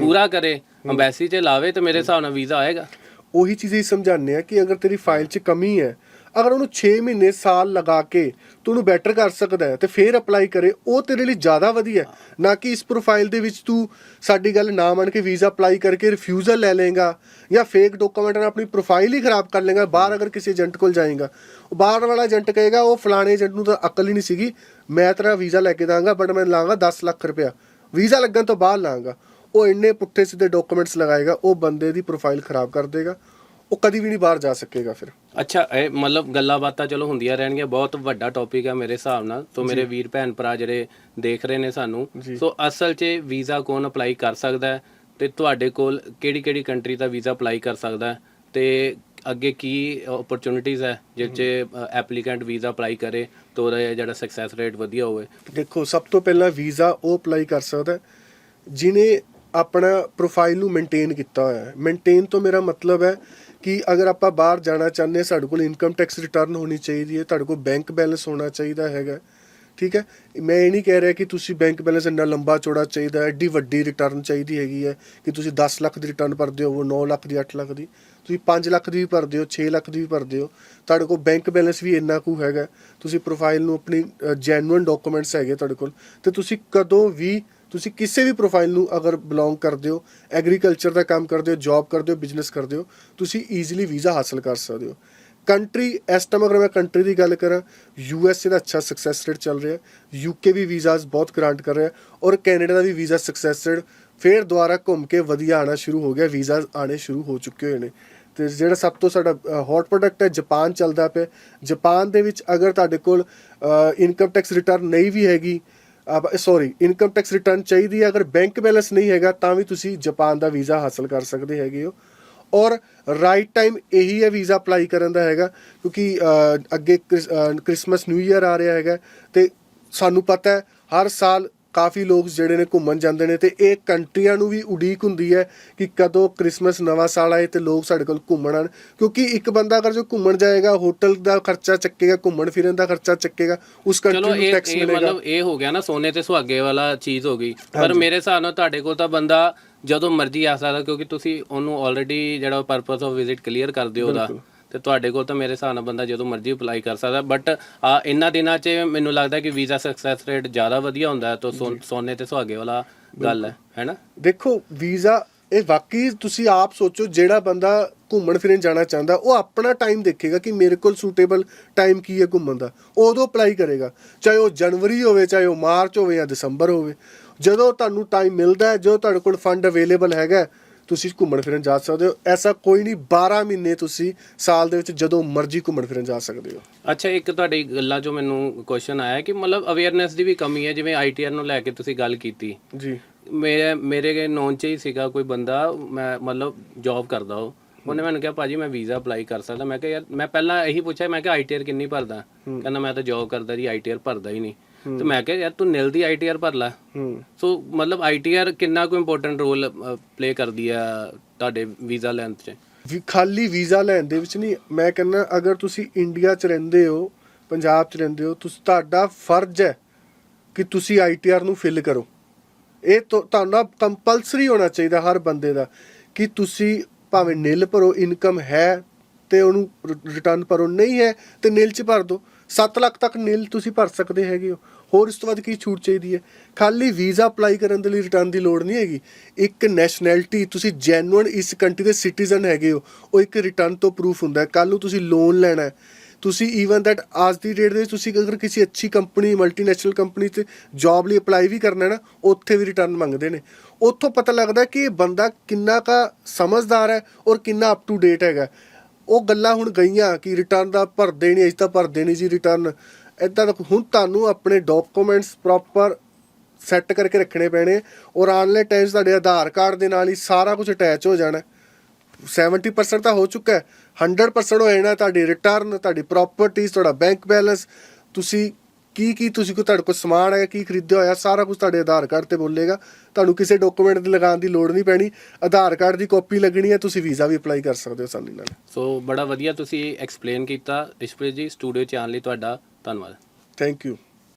ਪੂਰਾ ਕਰੇ ਅੰਬੈਸੀ 'ਚ ਲਾਵੇ ਤੇ ਮੇਰੇ ਹਿਸਾਬ ਨਾਲ ਵੀਜ਼ਾ ਆਏਗਾ। ਉਹੀ ਚੀਜ਼ ਹੀ ਸਮਝਾਉਂਦੇ ਆ ਕਿ ਅਗਰ ਤੇਰੀ ਫਾਈਲ 'ਚ ਕਮੀ ਹੈ ਅਗਰ ਉਹਨੂੰ 6 ਮਹੀਨੇ, ਸਾਲ ਲਗਾ ਕੇ ਤੂੰ ਉਹਨੂੰ ਬੈਟਰ ਕਰ ਸਕਦਾ ਹੈ ਤੇ ਫੇਰ ਅਪਲਾਈ ਕਰੇ, ਉਹ ਤੇਰੇ ਲਈ ਜ਼ਿਆਦਾ ਵਧੀਆ ਨਾ ਕਿ ਇਸ ਪ੍ਰੋਫਾਈਲ ਦੇ ਵਿੱਚ ਤੂੰ ਸਾਡੀ ਗੱਲ ਨਾ ਮੰਨ ਕੇ ਵੀਜ਼ਾ ਅਪਲਾਈ ਕਰਕੇ ਰਿਫਿਊਜ਼ਲ ਲੈ ਲੇਗਾ ਜਾਂ ਫੇਕ ਡਾਕੂਮੈਂਟ ਨਾਲ ਆਪਣੀ ਪ੍ਰੋਫਾਈਲ ਹੀ ਖਰਾਬ ਕਰ ਲੇਗਾ ਬਾਹਰ ਅਗਰ ਕਿਸੇ ਏਜੰਟ ਕੋਲ ਜਾਏਗਾ। ਉਹ ਬਾਹਰ ਵਾਲਾ ਏਜੰਟ ਕਹੇਗਾ, ਉਹ ਫਲਾਣੇ ਏਜੰਟ ਨੂੰ ਤਾਂ ਅਕਲ ਹੀ ਨਹੀਂ ਸੀਗੀ, ਮੈਂ ਤੇਰਾ ਵੀਜ਼ਾ ਲੈ ਕੇ ਦਾਂਗਾ ਬਟ ਮੈਂ ਲਾਂਗਾ 10 ਲੱਖ ਰੁਪਇਆ। ਵੀਜ਼ਾ ਲੱਗਣ ਤੋਂ ਬਾਅਦ ਲਾਂਗਾ। ਉਹ ਇੰਨੇ ਪੁੱਠੇ ਸਿੱਧੇ ਡਾਕੂਮੈਂਟਸ ਲਗਾਏਗਾ, ਉਹ ਬੰਦੇ ਦੀ ਪ੍ਰੋਫਾਈਲ ਖਰਾਬ ਕਰ ਦੇਗਾ। ਉਹ ਕਦੀ ਵੀ ਨਹੀਂ ਬਾਹਰ ਜਾ ਸਕੇਗਾ ਫਿਰ। ਅੱਛਾ ਇਹ ਮਤਲਬ ਗੱਲਾਂ ਬਾਤਾਂ ਚਲੋ ਹੁੰਦੀਆਂ ਰਹਿਣਗੀਆਂ ਬਹੁਤ ਵੱਡਾ ਟੌਪਿਕ ਹੈ ਮੇਰੇ ਹਿਸਾਬ ਨਾਲ। ਤੋਂ ਮੇਰੇ ਵੀਰ ਭੈਣ ਭਰਾ ਜਿਹੜੇ ਦੇਖ ਰਹੇ ਨੇ ਸਾਨੂੰ। ਜੀ। ਸੋ ਅਸਲ 'ਚ ਵੀਜ਼ਾ ਕੌਣ ਅਪਲਾਈ ਕਰ ਸਕਦਾ ਹੈ ਤੇ ਤੁਹਾਡੇ ਕੋਲ ਕਿਹੜੀ ਕਿਹੜੀ ਕੰਟਰੀ ਦਾ ਵੀਜ਼ਾ ਅਪਲਾਈ ਕਰ ਸਕਦਾ ਹੈ ਤੇ ਅੱਗੇ ਕੀ ਓਪਰਚੁਨਿਟੀਜ਼ ਹੈ 'ਚ ਐਪਲੀਕੈਂਟ ਵੀਜ਼ਾ ਅਪਲਾਈ ਕਰੇ ਤਾਂ ਉਹਦਾ ਜਿਹੜਾ ਸਕਸੈਸ ਰੇਟ ਵਧੀਆ ਹੋਵੇ। ਦੇਖੋ ਸਭ ਤੋਂ ਪਹਿਲਾਂ ਵੀਜ਼ਾ ਉਹ ਅਪਲਾਈ ਕਰ ਸਕਦਾ ਹੈ ਜਿਨੇ ਆਪਣਾ ਪ੍ਰੋਫਾਈਲ ਨੂੰ ਮੇਨਟੇਨ ਕੀਤਾ ਹੋਇਆ ਹੈ। ਮੇਨਟੇਨ ਤੋਂ ਮੇਰਾ ਮਤਲਬ ਹੈ ਕਿ ਅਗਰ ਆਪਾਂ ਬਾਹਰ ਜਾਣਾ ਚਾਹੁੰਦੇ ਹਾਂ, ਸਾਡੇ ਕੋਲ ਇਨਕਮ ਟੈਕਸ ਰਿਟਰਨ ਹੋਣੀ ਚਾਹੀਦੀ ਹੈ, ਤੁਹਾਡੇ ਕੋਲ ਬੈਂਕ ਬੈਲੈਂਸ ਹੋਣਾ ਚਾਹੀਦਾ ਹੈਗਾ। ਠੀਕ ਹੈ? ਮੈਂ ਇਹ ਨਹੀਂ ਕਹਿ ਰਿਹਾ ਕਿ ਤੁਸੀਂ ਬੈਂਕ ਬੈਲੈਂਸ ਇੰਨਾ ਲੰਬਾ ਚੌੜਾ ਚਾਹੀਦਾ ਹੈ, ਐਡੀ ਵੱਡੀ ਰਿਟਰਨ ਚਾਹੀਦੀ ਹੈਗੀ ਹੈ ਕਿ ਤੁਸੀਂ 10 ਲੱਖ ਦੀ ਰਿਟਰਨ ਭਰਦੇ ਹੋ 9 ਲੱਖ ਦੀ 8 ਲੱਖ ਦੀ। ਤੁਸੀਂ 5 ਲੱਖ ਦੀ ਵੀ ਭਰਦੇ ਹੋ 6 ਲੱਖ ਦੀ ਵੀ ਭਰਦੇ ਹੋ। ਤੁਹਾਡੇ ਕੋਲ ਬੈਂਕ ਬੈਲੈਂਸ ਵੀ ਇੰਨਾ ਕੁ ਹੈਗਾ। ਤੁਸੀਂ ਪ੍ਰੋਫਾਈਲ ਨੂੰ ਆਪਣੀ ਜੈਨੂਇਨ ਡਾਕੂਮੈਂਟਸ ਹੈਗੇ ਤੁਹਾਡੇ ਕੋਲ। ਤੇ ਤੁਸੀਂ ਕਦੋਂ ਵੀ ਤੁਸੀਂ ਕਿਸੇ ਵੀ ਪ੍ਰੋਫਾਈਲ ਨੂੰ ਅਗਰ ਬਿਲੋਂਗ ਕਰਦੇ ਹੋ ਐਗਰੀਕਲਚਰ ਦਾ ਕੰਮ ਕਰਦੇ ਹੋ ਜੌਬ ਕਰਦੇ ਹੋ ਬਿਜ਼ਨਸ ਕਰਦੇ ਹੋ, ਤੁਸੀਂ ਈਜ਼ੀਲੀ ਵੀਜ਼ਾ ਹਾਸਲ ਕਰ ਸਕਦੇ ਹੋ। ਕੰਟਰੀ ਇਸ ਟਾਈਮ ਅਗਰ ਮੈਂ ਕੰਟਰੀ ਦੀ ਗੱਲ ਕਰਾਂ ਯੂ ਐਸ ਏ ਦਾ ਅੱਛਾ ਸਕਸੈਸ ਰੇਟ ਚੱਲ ਰਿਹਾ ਯੂਕੇ ਵੀ ਵੀਜ਼ਾਸ ਬਹੁਤ ਗ੍ਰਾਂਟ ਕਰ ਰਿਹਾ ਔਰ ਕੈਨੇਡਾ ਦਾ ਵੀ ਵੀਜ਼ਾ ਸਕਸੈਸ ਰੇਟ ਫੇਰ ਦੁਬਾਰਾ ਘੁੰਮ ਕੇ ਵਧੀਆ ਆਣਾ ਸ਼ੁਰੂ ਹੋ ਗਿਆ ਵੀਜ਼ਾ ਆਣੇ ਸ਼ੁਰੂ ਹੋ ਚੁੱਕੇ ਹੋਏ ਨੇ। ਤੇ ਜਿਹੜਾ ਸਭ ਤੋਂ ਸਾਡਾ ਹੌਟ ਪ੍ਰੋਡਕਟ ਹੈ ਜਾਪਾਨ ਚੱਲਦਾ ਪਿਆ। ਜਾਪਾਨ ਦੇ ਵਿੱਚ ਅਗਰ ਤੁਹਾਡੇ ਕੋਲ ਇਨਕਮ ਟੈਕਸ ਰਿਟਰਨ ਨਹੀਂ ਵੀ ਹੈਗੀ ਆਪ ਸੌਰੀ ਇਨਕਮ ਟੈਕਸ ਰਿਟਰਨ ਚਾਹੀਦੀ ਹੈ। ਅਗਰ ਬੈਂਕ ਬੈਲੈਂਸ ਨਹੀਂ ਹੈਗਾ ਤਾਂ ਵੀ ਤੁਸੀਂ ਜਾਪਾਨ ਦਾ ਵੀਜ਼ਾ ਹਾਸਲ ਕਰ ਸਕਦੇ ਹੈਗੇ ਹੋ। ਔਰ ਰਾਈਟ ਟਾਈਮ ਇਹੀ ਹੈ ਵੀਜ਼ਾ ਅਪਲਾਈ ਕਰਨ ਦਾ ਹੈਗਾ ਕਿਉਂਕਿ ਅਹ, ਅੱਗੇ ਕ੍ਰਿਸਮਸ ਨਿਊ ਇਅਰ ਆ ਰਿਹਾ ਹੈਗਾ ਤੇ ਸਾਨੂੰ ਪਤਾ ਹੈ ਹਰ ਸਾਲ ਕਾਫੀ ਲੋਕ ਜਿਹੜੇ ਨੇ ਘੁੰਮਣ ਜਾਂਦੇ ਨੇ ਤੇ ਇਹ ਕੰਟਰੀਆਂ ਨੂੰ ਵੀ ਉਡੀਕ ਹੁੰਦੀ ਹੈ ਕਿ ਕਦੋਂ ਕ੍ਰਿਸਮਸ ਨਵਾਂ ਸਾਲ ਆਏ ਤੇ ਲੋਕ ਸਾਡੇ ਕੋਲ ਘੁੰਮਣ ਆਣ ਕਿਉਂਕਿ ਇੱਕ ਬੰਦਾ ਅਗਰ ਜੋ ਘੁੰਮਣ ਜਾਏਗਾ ਹੋਟਲ ਦਾ ਖਰਚਾ ਚੱਕੇਗਾ ਘੁੰਮਣ ਫਿਰਨ ਦਾ ਖਰਚਾ ਚੱਕੇਗਾ ਉਸ ਚਲੋ ਕੰਟਰੀ ਨੂੰ ਇਹ ਟੈਕਸ ਇਹ ਮਿਲੇਗਾ ਮਤਲਬ ਇਹ ਹੋ ਗਿਆ ਨਾ ਸੋਨੇ ਤੇ ਸੁਹਾਗੇ ਵਾਲਾ ਚੀਜ਼ ਹੋ ਗਈ ਪਰ। ਮੇਰੇ ਹਿਸਾਬ ਨਾਲ ਤੁਹਾਡੇ ਕੋਲ ਤਾਂ ਬੰਦਾ ਜਦੋਂ ਮਰਜ਼ੀ ਆ ਸਕਦਾ ਕਿਉਂਕਿ ਤੁਸੀਂ ਉਹਨੂੰ ਆਲਰੇਡੀ ਜਿਹੜਾ ਪਰਪਸ ਆਫ ਵਿਜ਼ਿਟ ਕਲੀਅਰ ਕਰਦੇ ਹੋ ਉਹਦਾ। ਤੇ ਤੁਹਾਡੇ ਕੋਲ ਤਾਂ ਮੇਰੇ ਹਿਸਾਬ ਨਾਲ ਬੰਦਾ ਜਦੋਂ ਮਰਜ਼ੀ ਅਪਲਾਈ ਕਰ ਸਕਦਾ ਬਟ ਆ ਇਹਨਾਂ ਦਿਨਾਂ 'ਚ ਮੈਨੂੰ ਲੱਗਦਾ ਕਿ ਵੀਜ਼ਾ ਸਕਸੈਸ ਰੇਟ ਜ਼ਿਆਦਾ ਵਧੀਆ ਹੁੰਦਾ ਹੈ ਤਾਂ ਸੋ- ਸੋਨੇ ਤੇ ਸੁਹਾਗੇ ਵਾਲਾ ਗੱਲ ਹੈ ਹੈਨਾ ਦੇਖੋ ਵੀਜ਼ਾ ਇਹ ਵਾਕਈ ਤੁਸੀਂ ਆਪ ਸੋਚੋ ਜਿਹੜਾ ਬੰਦਾ ਘੁੰਮਣ ਫਿਰਨ ਜਾਣਾ ਚਾਹੁੰਦਾ ਉਹ ਆਪਣਾ ਟਾਈਮ ਦੇਖੇਗਾ ਕਿ ਮੇਰੇ ਕੋਲ ਸੂਟੇਬਲ ਟਾਈਮ ਕੀ ਹੈ ਘੁੰਮਣ ਦਾ। ਉਦੋਂ ਅਪਲਾਈ ਕਰੇਗਾ। ਚਾਹੇ ਉਹ ਜਨਵਰੀ ਹੋਵੇ ਚਾਹੇ ਉਹ ਮਾਰਚ ਹੋਵੇ ਜਾਂ ਦਸੰਬਰ ਹੋਵੇ। ਜਦੋਂ ਤੁਹਾਨੂੰ ਟਾਈਮ ਮਿਲਦਾ ਹੈ ਜਦੋਂ ਤੁਹਾਡੇ ਕੋਲ ਫੰਡ ਅਵੇਲੇਬਲ ਹੈਗਾ ਹੈ, ਤੁਸੀਂ ਘੁੰਮਣ ਫਿਰਨ ਜਾ ਸਕਦੇ ਹੋ। ਐਸਾ ਕੋਈ ਨਹੀਂ 12 ਮਹੀਨੇ ਤੁਸੀਂ ਸਾਲ ਦੇ ਵਿੱਚ ਜਦੋਂ ਮਰਜ਼ੀ ਘੁੰਮਣ ਫਿਰਨ ਜਾ ਸਕਦੇ ਹੋ। ਅੱਛਾ ਇੱਕ ਤੁਹਾਡੀ ਗੱਲਾਂ 'ਚੋਂ ਮੈਨੂੰ ਕੁਐਸਚਨ ਆਇਆ ਕਿ ਮਤਲਬ ਅਵੇਅਰਨੈਸ ਦੀ ਵੀ ਕਮੀ ਹੈ ਜਿਵੇਂ ਆਈਟੀਆਰ ਨੂੰ ਲੈ ਕੇ ਤੁਸੀਂ ਗੱਲ ਕੀਤੀ। ਜੀ। ਮੇਰੇ ਮੇਰੇ ਨੌਨ ਚ ਹੀ ਸੀਗਾ ਕੋਈ ਬੰਦਾ ਮੈਂ ਮਤਲਬ ਜੌਬ ਕਰਦਾ ਉਹ। ਉਹਨੇ ਮੈਨੂੰ ਕਿਹਾ ਭਾਜੀ ਮੈਂ ਵੀਜ਼ਾ ਅਪਲਾਈ ਕਰ ਸਕਦਾ। ਮੈਂ ਕਿਹਾ ਯਾਰ ਮੈਂ ਪਹਿਲਾਂ ਇਹੀ ਪੁੱਛਿਆ ਮੈਂ ਕਿਹਾ ਆਈਟੀਆਰ ਕਿੰਨੀ ਭਰਦਾ? ਕਹਿੰਦਾ ਮੈਂ ਤਾਂ ਜੌਬ ਕਰਦਾ ਜੀ ਆਈਟੀਆਰ ਭਰਦਾ ਹੀ ਨਹੀਂ। ਤੇ ਮੈਂ ਕਿਹਾ ਯਾਰ ਤੂੰ ਨਿਲ ਦੀ ਆਈਟੀਆਰ ਭਰ ਲੈ। ਹੂੰ। ਸੋ ਮਤਲਬ ਆਈਟੀਆਰ ਕਿੰਨਾ ਕੁ ਇੰਪੋਰਟੈਂਟ ਰੋਲ ਪਲੇ ਕਰਦੀ ਆ ਤੁਹਾਡੇ ਵੀਜ਼ਾ ਲੈਂਥ 'ਚ? ਵੀ ਖਾਲੀ ਵੀਜ਼ਾ ਲੈਣ ਦੇ ਵਿੱਚ ਨਹੀਂ ਮੈਂ ਕਹਿੰਦਾ ਅਗਰ ਤੁਸੀਂ ਇੰਡੀਆ 'ਚ ਰਹਿੰਦੇ ਹੋ ਪੰਜਾਬ 'ਚ ਰਹਿੰਦੇ ਹੋ ਤੁਸੀਂ ਤੁਹਾਡਾ ਫਰਜ਼ ਹੈ ਕਿ ਤੁਸੀਂ ਆਈਟੀਆਰ ਨੂੰ ਫਿਲ ਕਰੋ। ਇਹ ਤੁਹਾਨੂੰ ਕੰਪਲਸਰੀ ਹੋਣਾ ਚਾਹੀਦਾ ਹਰ ਬੰਦੇ ਦਾ ਕਿ ਤੁਸੀਂ ਭਾਵੇਂ ਨਿਲ ਭਰੋ ਇਨਕਮ ਹੈ ਤੇ ਉਹਨੂੰ ਰਿਟਰਨ ਭਰੋ ਨਹੀਂ ਹੈ ਤੇ ਨਿਲ 'ਚ ਭਰ ਦਿਓ 7 ਲੱਖ ਤੱਕ ਨਿਲ ਤੁਸੀਂ ਭਰ ਸਕਦੇ ਹੈਗੇ ਹੋ। ਹੋਰ ਇਸ ਤੋਂ ਵੱਧ ਕੀ ਛੂਟ ਚਾਹੀਦੀ ਹੈ? ਖਾਲੀ ਵੀਜ਼ਾ ਅਪਲਾਈ ਕਰਨ ਦੇ ਲਈ ਰਿਟਰਨ ਦੀ ਲੋੜ ਨਹੀਂ ਹੈਗੀ। ਇੱਕ ਨੈਸ਼ਨੈਲਿਟੀ ਤੁਸੀਂ ਜੈਨੂਇਨ ਇਸ ਕੰਟਰੀ ਦੇ ਸਿਟੀਜ਼ਨ ਹੈਗੇ ਹੋ, ਉਹ ਇੱਕ ਰਿਟਰਨ ਤੋਂ ਪ੍ਰੂਫ ਹੁੰਦਾ ਹੈ। ਕੱਲ ਨੂੰ ਤੁਸੀਂ ਲੋਨ ਲੈਣਾ ਹੈ। ਤੁਸੀਂ ਈਵਨ ਦੈਟ ਅੱਜ ਦੀ ਡੇਟ ਦੇ ਵਿੱਚ ਤੁਸੀਂ ਅਗਰ ਕਿਸੇ ਅੱਛੀ ਕੰਪਨੀ ਮਲਟੀਨੈਸ਼ਨਲ ਕੰਪਨੀ ਤੇ ਜੌਬ ਲਈ ਅਪਲਾਈ ਵੀ ਕਰਨਾ ਨਾ, ਉੱਥੇ ਵੀ ਰਿਟਰਨ ਮੰਗਦੇ ਨੇ। ਉੱਥੋਂ ਪਤਾ ਲੱਗਦਾ ਕਿ ਇਹ ਬੰਦਾ ਕਿੰਨਾ ਕਾ ਸਮਝਦਾਰ ਹੈ ਔਰ ਕਿੰਨਾ ਅਪ ਟੂ ਡੇਟ ਹੈਗਾ। ਉਹ ਗੱਲਾਂ ਹੁਣ ਗਈਆਂ ਕਿ ਰਿਟਰਨ ਦਾ ਭਰਦੇ ਨਹੀਂ ਅਸੀਂ ਤਾਂ ਭਰਦੇ ਨਹੀਂ ਜੀ ਰਿਟਰਨ ਇਦਾਂ ਦਾ ਹੁਣ ਤੁਹਾਨੂੰ ਆਪਣੇ ਡਾਕੂਮੈਂਟਸ ਪ੍ਰੋਪਰ ਸੈੱਟ ਕਰਕੇ ਰੱਖਣੇ ਪੈਣੇ। ਔਰ ਆਨਲਾਈਨ ਟਾਈਮਸ ਤੁਹਾਡੇ ਆਧਾਰ ਕਾਰਡ ਦੇ ਨਾਲ ਹੀ ਸਾਰਾ ਕੁਝ ਅਟੈਚ ਹੋ ਜਾਣਾ। ਹੈ। 70% ਤਾਂ ਹੋ ਚੁੱਕਾ ਹੈ। 100% ਹੋ ਜਾਣਾ ਤੁਹਾਡੀ ਰਿਟਰਨ ਤੁਹਾਡੀ ਪ੍ਰਾਪਰਟੀਆਂ ਤੁਹਾਡਾ ਬੈਂਕ ਬੈਲੈਂਸ ਤੁਸੀਂ ਕੀ ਕੀ ਤੁਸੀਂ ਕੋ ਤੁਹਾਡੇ ਕੋਲ ਸਮਾਨ ਹੈ ਕੀ ਖਰੀਦਿਆ ਹੋਇਆ, ਸਾਰਾ ਕੁਝ ਤੁਹਾਡੇ ਆਧਾਰ ਕਾਰਡ ਤੇ ਬੋਲੇਗਾ। ਤੁਹਾਨੂੰ ਕਿਸੇ ਡਾਕੂਮੈਂਟ ਦੀ ਲਗਾਉਣ ਦੀ ਲੋੜ ਨਹੀਂ ਪੈਣੀ। ਆਧਾਰ ਕਾਰਡ ਦੀ ਕਾਪੀ ਲੱਗਣੀ ਹੈ, ਤੁਸੀਂ ਵੀਜ਼ਾ ਵੀ ਅਪਲਾਈ ਕਰ ਸਕਦੇ ਹੋ ਆਸਾਨੀ ਨਾਲ। ਸੋ ਬੜਾ ਵਧੀਆ ਤੁਸੀਂ ਐਕਸਪਲੇਨ ਕੀਤਾ। ਰਿਸ਼ਪ੍ਰੀਤ ਜੀ ਸਟੂਡੀਓ 'ਚ ਆਉਣ ਲਈ ਤੁਹਾਡਾ ਧੰਨਵਾਦ। Thank you